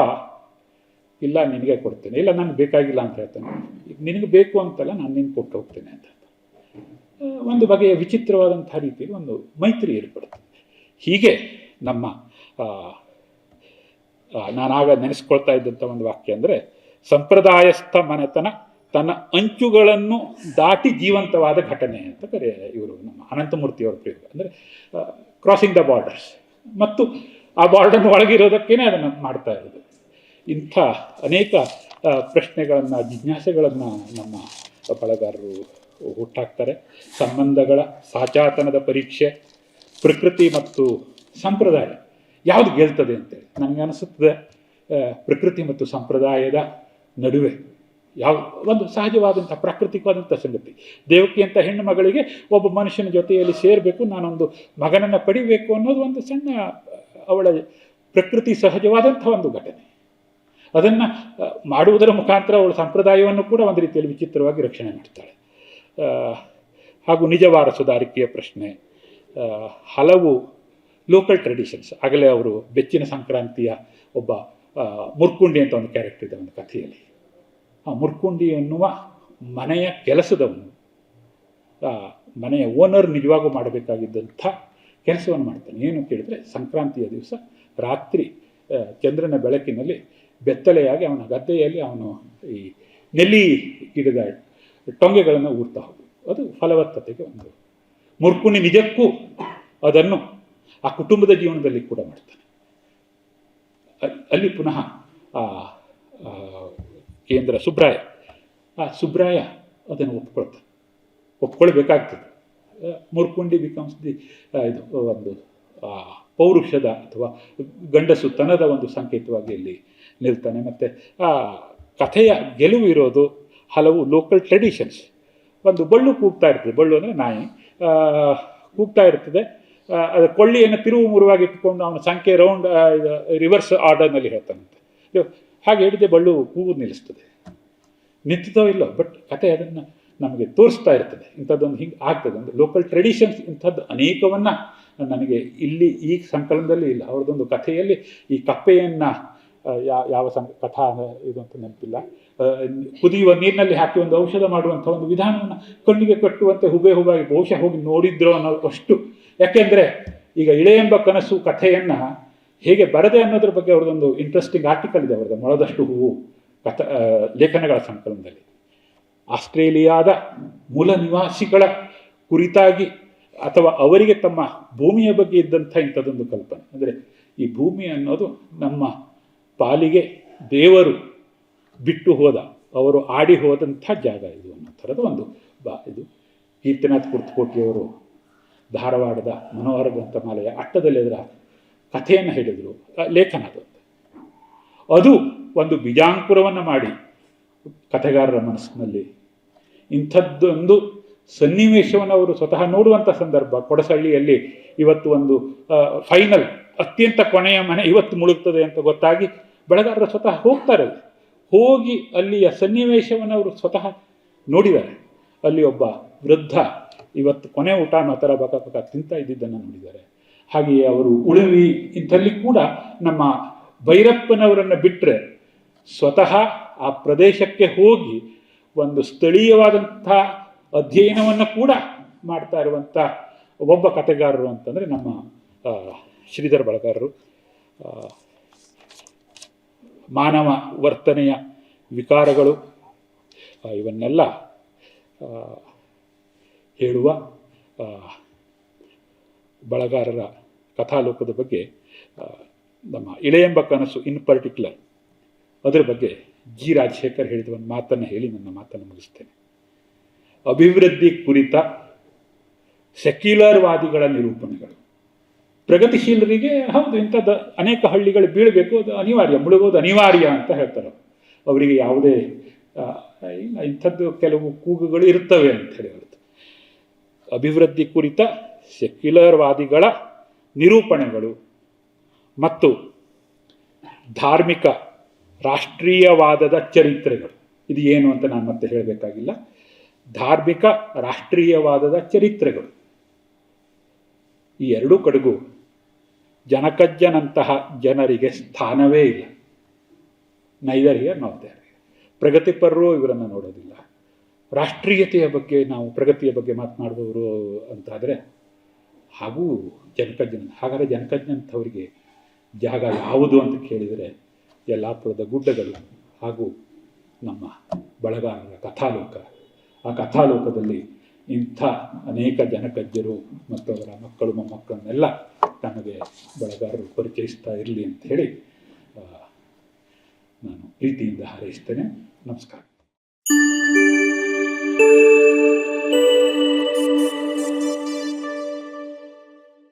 ಇಲ್ಲ, ನಿನಗೆ ಕೊಡ್ತೇನೆ. ಇಲ್ಲ, ನನಗೆ ಬೇಕಾಗಿಲ್ಲ ಅಂತ ಹೇಳ್ತಾನೆ. ಈಗ ನಿನಗೆ ಬೇಕು ಅಂತಲ್ಲ, ನಾನು ನಿನ್ಗೆ ಕೊಟ್ಟು ಹೋಗ್ತೇನೆ ಅಂತ ಒಂದು ಬಗೆಯ ವಿಚಿತ್ರವಾದಂಥ ರೀತಿಯಲ್ಲಿ ಒಂದು ಮೈತ್ರಿ ಏರ್ಪಡುತ್ತೆ ಹೀಗೆ ನಮ್ಮ ನಾನಾಗ ನೆನೆಸ್ಕೊಳ್ತಾ ಇದ್ದಂಥ ಒಂದು ವಾಕ್ಯ ಅಂದರೆ, ಸಂಪ್ರದಾಯಸ್ಥ ಮನೆತನ ತನ್ನ ಅಂಚುಗಳನ್ನು ದಾಟಿ ಜೀವಂತವಾದ ಘಟನೆ ಅಂತ ಕರೆ ಇವರು ನಮ್ಮ ಅನಂತಮೂರ್ತಿಯವರ ಪ್ರಯೋಗ ಅಂದರೆ ಕ್ರಾಸಿಂಗ್ ದ ಬಾರ್ಡರ್ಸ್ ಮತ್ತು ಆ ಬಾರ್ಡರ್ನ ಒಳಗಿರೋದಕ್ಕೇನೆ ಅದನ್ನು ಮಾಡ್ತಾ ಇರೋದು. ಇಂಥ ಅನೇಕ ಪ್ರಶ್ನೆಗಳನ್ನು, ಜಿಜ್ಞಾಸೆಗಳನ್ನು ನಮ್ಮ ಬಳಗಾರರು ಹುಟ್ಟಾಕ್ತಾರೆ. ಸಂಬಂಧಗಳ ಸಾಚಾತನದ ಪರೀಕ್ಷೆ, ಪ್ರಕೃತಿ ಮತ್ತು ಸಂಪ್ರದಾಯ. ಯಾವುದು ಗೆಲ್ತದೆ ಅಂತೇಳಿ ನನಗೆ ಅನಿಸುತ್ತದೆ ಪ್ರಕೃತಿ ಮತ್ತು ಸಂಪ್ರದಾಯದ ನಡುವೆ ಯಾವ, ಒಂದು ಸಹಜವಾದಂಥ, ಪ್ರಾಕೃತಿಕವಾದಂಥ ಸಂಗತಿ. ದೇವಕಿ ಅಂತ ಹೆಣ್ಣು ಮಗಳಿಗೆ ಒಬ್ಬ ಮನುಷ್ಯನ ಜೊತೆಯಲ್ಲಿ ಸೇರಬೇಕು, ನಾನೊಂದು ಮಗನನ್ನು ಪಡಿಬೇಕು ಅನ್ನೋದು ಒಂದು ಸಣ್ಣ, ಅವಳ ಪ್ರಕೃತಿ ಸಹಜವಾದಂಥ ಒಂದು ಘಟನೆ. ಅದನ್ನು ಮಾಡುವುದರ ಮುಖಾಂತರ ಅವಳ ಸಂಪ್ರದಾಯವನ್ನು ಕೂಡ ಒಂದು ರೀತಿಯಲ್ಲಿ ವಿಚಿತ್ರವಾಗಿ ರಕ್ಷಣೆ ಮಾಡ್ತಾಳೆ. ಹಾಗೂ ನಿಜವಾರ ಸುಧಾರಿಕೆಯ ಪ್ರಶ್ನೆ ಹಲವು ಲೋಕಲ್ ಟ್ರೆಡಿಷನ್ಸ್ ಆಗಲೇ ಅವರು ಬೆಚ್ಚಿನ ಸಂಕ್ರಾಂತಿಯ ಒಬ್ಬ ಮುರ್ಕುಂಡಿ ಅಂತ ಒಂದು ಕ್ಯಾರೆಕ್ಟರ್ ಇದೆ ಒಂದು ಕಥೆಯಲ್ಲಿ. ಆ ಮುರ್ಕುಂಡಿ ಎನ್ನುವ ಮನೆಯ ಕೆಲಸದವನು ಮನೆಯ ಓನರ್ ನಿಜವಾಗೂ ಮಾಡಬೇಕಾಗಿದ್ದಂಥ ಕೆಲಸವನ್ನು ಮಾಡ್ತಾನೆ. ಏನು ಕೇಳಿದರೆ ಸಂಕ್ರಾಂತಿಯ ದಿವಸ ರಾತ್ರಿ ಚಂದ್ರನ ಬೆಳಕಿನಲ್ಲಿ ಬೆತ್ತಲೆಯಾಗಿ ಅವನ ಗದ್ದೆಯಲ್ಲಿ ಅವನು ಈ ನೆಲ್ಲಿ ಗಿಡದ ಟೊಂಗೆಗಳನ್ನು ಊರ್ತಾ ಹೋಗುದು ಅದು ಫಲವತ್ತತೆಗೆ ಒಂದು ಮುರ್ಕುಣಿ ನಿಜಕ್ಕೂ ಅದನ್ನು ಆ ಕುಟುಂಬದ ಜೀವನದಲ್ಲಿ ಕೂಡ ಮಾಡ್ತಾನೆ. ಅಲ್- ಅಲ್ಲಿ ಪುನಃ ಕೇಂದ್ರ ಸುಬ್ರಾಯ, ಆ ಸುಬ್ರಾಯ ಅದನ್ನು ಒಪ್ಕೊಳ್ತಾನೆ. ಒಪ್ಕೊಳ್ಬೇಕಾಗ್ತದೆ. ಮುರ್ಕುಂಡಿ ಬಿಕಮ್ಸ್ ದಿ ಇದು ಒಂದು ಪೌರುಷದ ಅಥವಾ ಗಂಡಸುತನದ ಒಂದು ಸಂಕೇತವಾಗಿ ಇಲ್ಲಿ ನಿಲ್ತಾನೆ. ಮತ್ತು, ಆ, ಕಥೆಯ ಗೆಲುವು ಇರೋದು ಹಲವು ಲೋಕಲ್ ಟ್ರೆಡಿಷನ್ಸ್ ಒಂದು ಬಳ್ಳು ಕೂಗ್ತಾ ಇರ್ತದೆ. ಬಳ್ಳು ಅಂದರೆ ನಾಯಿ. ಕೂಗ್ತಾ ಇರ್ತದೆ. ಅದು ಕೊಳ್ಳಿಯನ್ನು ತಿರುವು ಮುರುವಾಗಿ ಇಟ್ಕೊಂಡು ಅವನ ಸಂಖ್ಯೆ ರೌಂಡ್ ರಿವರ್ಸ್ ಆರ್ಡರ್ನಲ್ಲಿ ಹೇಳ್ತಾನಂತೆ. ಹಾಗೆ ಹೇಳಿದೆ ಬಳ್ಳು ಕೂಗು ನಿಲ್ಲಿಸ್ತದೆ. ನಿಂತಿದ್ದೋ ಇಲ್ಲೋ ಬಟ್ ಕತೆ ಅದನ್ನು ನಮಗೆ ತೋರಿಸ್ತಾ ಇರ್ತದೆ. ಇಂಥದ್ದೊಂದು ಹಿಂಗೆ ಆಗ್ತದೆ. ಅಂದರೆ ಲೋಕಲ್ ಟ್ರೆಡಿಷನ್ಸ್ ಇಂಥದ್ದು ಅನೇಕವನ್ನು ನನಗೆ ಇಲ್ಲಿ ಈ ಸಂಕಲನದಲ್ಲಿ ಇಲ್ಲ. ಅವ್ರದ್ದೊಂದು ಕಥೆಯಲ್ಲಿ ಈ ಕಪ್ಪೆಯನ್ನು ಯಾವ ಯಾವ ಸಂ ಕಥಾ ಇದು ಅಂತ ನೆನಪಿಲ್ಲ. ಕುದಿಯುವ ನೀರಿನಲ್ಲಿ ಹಾಕಿ ಒಂದು ಔಷಧ ಮಾಡುವಂಥ ಒಂದು ವಿಧಾನವನ್ನು ಕಣ್ಣಿಗೆ ಕಟ್ಟುವಂತೆ ಹುಬೆ ಹುಬಾಗಿ ಬಹುಶಃ ಹೋಗಿ ನೋಡಿದ್ರು ಅನ್ನೋ ಅಷ್ಟು ಯಾಕೆಂದರೆ ಈಗ ಇಳೆ ಎಂಬ ಕನಸು ಕಥೆಯನ್ನು ಹೇಗೆ ಬರದೆ ಅನ್ನೋದ್ರ ಬಗ್ಗೆ ಅವ್ರದ್ದೊಂದು ಇಂಟ್ರೆಸ್ಟಿಂಗ್ ಆರ್ಟಿಕಲ್ ಇದೆ ಅವ್ರದ್ದು, ಮೊಳದಷ್ಟು ಹೂವು, ಕಥ ಲೇಖನಗಳ ಸಂಕಲನದಲ್ಲಿ. ಆಸ್ಟ್ರೇಲಿಯಾದ ಮೂಲ ನಿವಾಸಿಗಳ ಕುರಿತಾಗಿ ಅಥವಾ ಅವರಿಗೆ ತಮ್ಮ ಭೂಮಿಯ ಬಗ್ಗೆ ಇದ್ದಂಥ ಇಂಥದ್ದೊಂದು ಕಲ್ಪನೆ. ಅಂದರೆ ಈ ಭೂಮಿ ಅನ್ನೋದು ನಮ್ಮ ಪಾಲಿಗೆ ದೇವರು ಬಿಟ್ಟು ಹೋದ, ಅವರು ಆಡಿ ಹೋದಂಥ ಜಾಗ ಇದು ಅನ್ನೋ ಥರದ ಒಂದು ಬಾ, ಇದು ಕೀರ್ತಿನಾಥ್ ಕುರ್ತಕೋಟಿಯವರು ಧಾರವಾಡದ ಮನೋಹರ ಗ್ರಂಥಮಾಲೆಯ ಅಟ್ಟದಲ್ಲಿ ಅದರ ಕಥೆಯನ್ನು ಹೇಳಿದರು. ಲೇಖನ ಅದು ಅದು ಒಂದು ಬೀಜಾಂಕುರವನ್ನು ಮಾಡಿ ಕಥೆಗಾರರ ಮನಸ್ಸಿನಲ್ಲಿ. ಇಂಥದ್ದೊಂದು ಸನ್ನಿವೇಶವನ್ನು ಅವರು ಸ್ವತಃ ನೋಡುವಂಥ ಸಂದರ್ಭ ಕೊಡಸಳ್ಳಿಯಲ್ಲಿ ಇವತ್ತು ಒಂದು ಫೈನಲ್ ಅತ್ಯಂತ ಕೊನೆಯ ಮನೆ ಇವತ್ತು ಮುಳುಗ್ತದೆ ಅಂತ ಗೊತ್ತಾಗಿ ಬೆಳೆಗಾರರು ಸ್ವತಃ ಹೋಗ್ತಾರೆ. ಹೋಗಿ ಅಲ್ಲಿಯ ಸನ್ನಿವೇಶವನ್ನು ಅವರು ಸ್ವತಃ ನೋಡಿದ್ದಾರೆ. ಅಲ್ಲಿ ಒಬ್ಬ ವೃದ್ಧ ಇವತ್ತು ಕೊನೆ ಊಟ ಅನ್ನೋ ಥರ ಬಕ ಬಕ ತಿಂತಾ ಇದ್ದಿದ್ದನ್ನು ನೋಡಿದ್ದಾರೆ. ಹಾಗೆಯೇ ಅವರು ಉಳುವಿ ಇಂಥಲ್ಲಿ ಕೂಡ ನಮ್ಮ ಭೈರಪ್ಪನವರನ್ನು ಬಿಟ್ಟರೆ ಸ್ವತಃ ಆ ಪ್ರದೇಶಕ್ಕೆ ಹೋಗಿ ಒಂದು ಸ್ಥಳೀಯವಾದಂಥ ಅಧ್ಯಯನವನ್ನು ಕೂಡ ಮಾಡ್ತಾ ಇರುವಂಥ ಒಬ್ಬ ಕಥೆಗಾರರು ಅಂತಂದರೆ ನಮ್ಮ ಶ್ರೀಧರ ಬಳಗಾರರು. ಮಾನವ ವರ್ತನೆಯ ವಿಕಾರಗಳು ಇವನ್ನೆಲ್ಲ ಹೇಳುವ ಬಳಗಾರರ ಕಥಾಲೋಕದ ಬಗ್ಗೆ ನಮ್ಮ ಇಳೆಯೆಂಬ ಕನಸು ಇನ್ ಪರ್ಟಿಕ್ಯುಲರ್ ಅದರ ಬಗ್ಗೆ ಜಿ ರಾಜಶೇಖರ್ ಹೇಳಿದ ಒಂದು ಮಾತನ್ನು ಹೇಳಿ ನನ್ನ ಮಾತನ್ನು ಮುಗಿಸ್ತೇನೆ. ಅಭಿವೃದ್ಧಿ ಕುರಿತ ಸೆಕ್ಯುಲರ್ವಾದಿಗಳ ನಿರೂಪಣೆಗಳು. ಪ್ರಗತಿಶೀಲರಿಗೆ, ಹೌದು, ಇಂಥದ್ದು ಅನೇಕ ಹಳ್ಳಿಗಳು ಬೀಳಬೇಕು, ಅದು ಅನಿವಾರ್ಯ, ಮುಳುಗೋದು ಅನಿವಾರ್ಯ ಅಂತ ಹೇಳ್ತಾರೆ ಅವರಿಗೆ ಯಾವುದೇ ಇಂಥದ್ದು ಕೆಲವು ಕೂಗುಗಳು ಇರ್ತವೆ ಅಂತ ಹೇಳಿ ಅಭಿವೃದ್ಧಿ ಕುರಿತ ಸೆಕ್ಯುಲರ್ವಾದಿಗಳ ನಿರೂಪಣೆಗಳು. ಮತ್ತು ಧಾರ್ಮಿಕ ರಾಷ್ಟ್ರೀಯವಾದದ ಚರಿತ್ರೆಗಳು. ಇದು ಏನು ಅಂತ ನಾನು ಮತ್ತೆ ಹೇಳಬೇಕಾಗಿಲ್ಲ. ಧಾರ್ಮಿಕ ರಾಷ್ಟ್ರೀಯವಾದದ ಚರಿತ್ರೆಗಳು. ಈ ಎರಡೂ ಕಡೆಗೂ ಜನಕಜ್ಜನಂತಹ ಜನರಿಗೆ ಸ್ಥಾನವೇ ಇಲ್ಲ. ನೈದರ್ ಹಿಯರ್ ಪ್ರಗತಿಪರರು ಇವರನ್ನು ನೋಡೋದಿಲ್ಲ. ರಾಷ್ಟ್ರೀಯತೆಯ ಬಗ್ಗೆ ನಾವು, ಪ್ರಗತಿಯ ಬಗ್ಗೆ ಮಾತನಾಡುವವರು ಅಂತಾದರೆ, ಹಾಗೂ ಜನಕಜ್ಞನ ಹಾಗಾದರೆ ಜನಕಜ್ಜನಂಥವರಿಗೆ ಜಾಗ ಯಾವುದು ಅಂತ ಕೇಳಿದರೆ, ಯಲ್ಲಾಪುರದ ಗುಡ್ಡಗಳು ಹಾಗೂ ನಮ್ಮ ಬಳಗಾರರ ಕಥಾಲೋಕ. ಆ ಕಥಾಲೋಕದಲ್ಲಿ ಇಂಥ ಅನೇಕ ಜನಕಜ್ಞರು ಮತ್ತು ಅವರ ಮಕ್ಕಳು, ಮೊಮ್ಮಕ್ಕಳನ್ನೆಲ್ಲ ನಮಗೆ ಬಳಗಾರರು ಪರಿಚಯಿಸ್ತಾ ಇರಲಿ ಅಂತ ಹೇಳಿ ನಾನು ಪ್ರೀತಿಯಿಂದ ಹಾರೈಸ್ತೇನೆ. ನಮಸ್ಕಾರ. Thank you.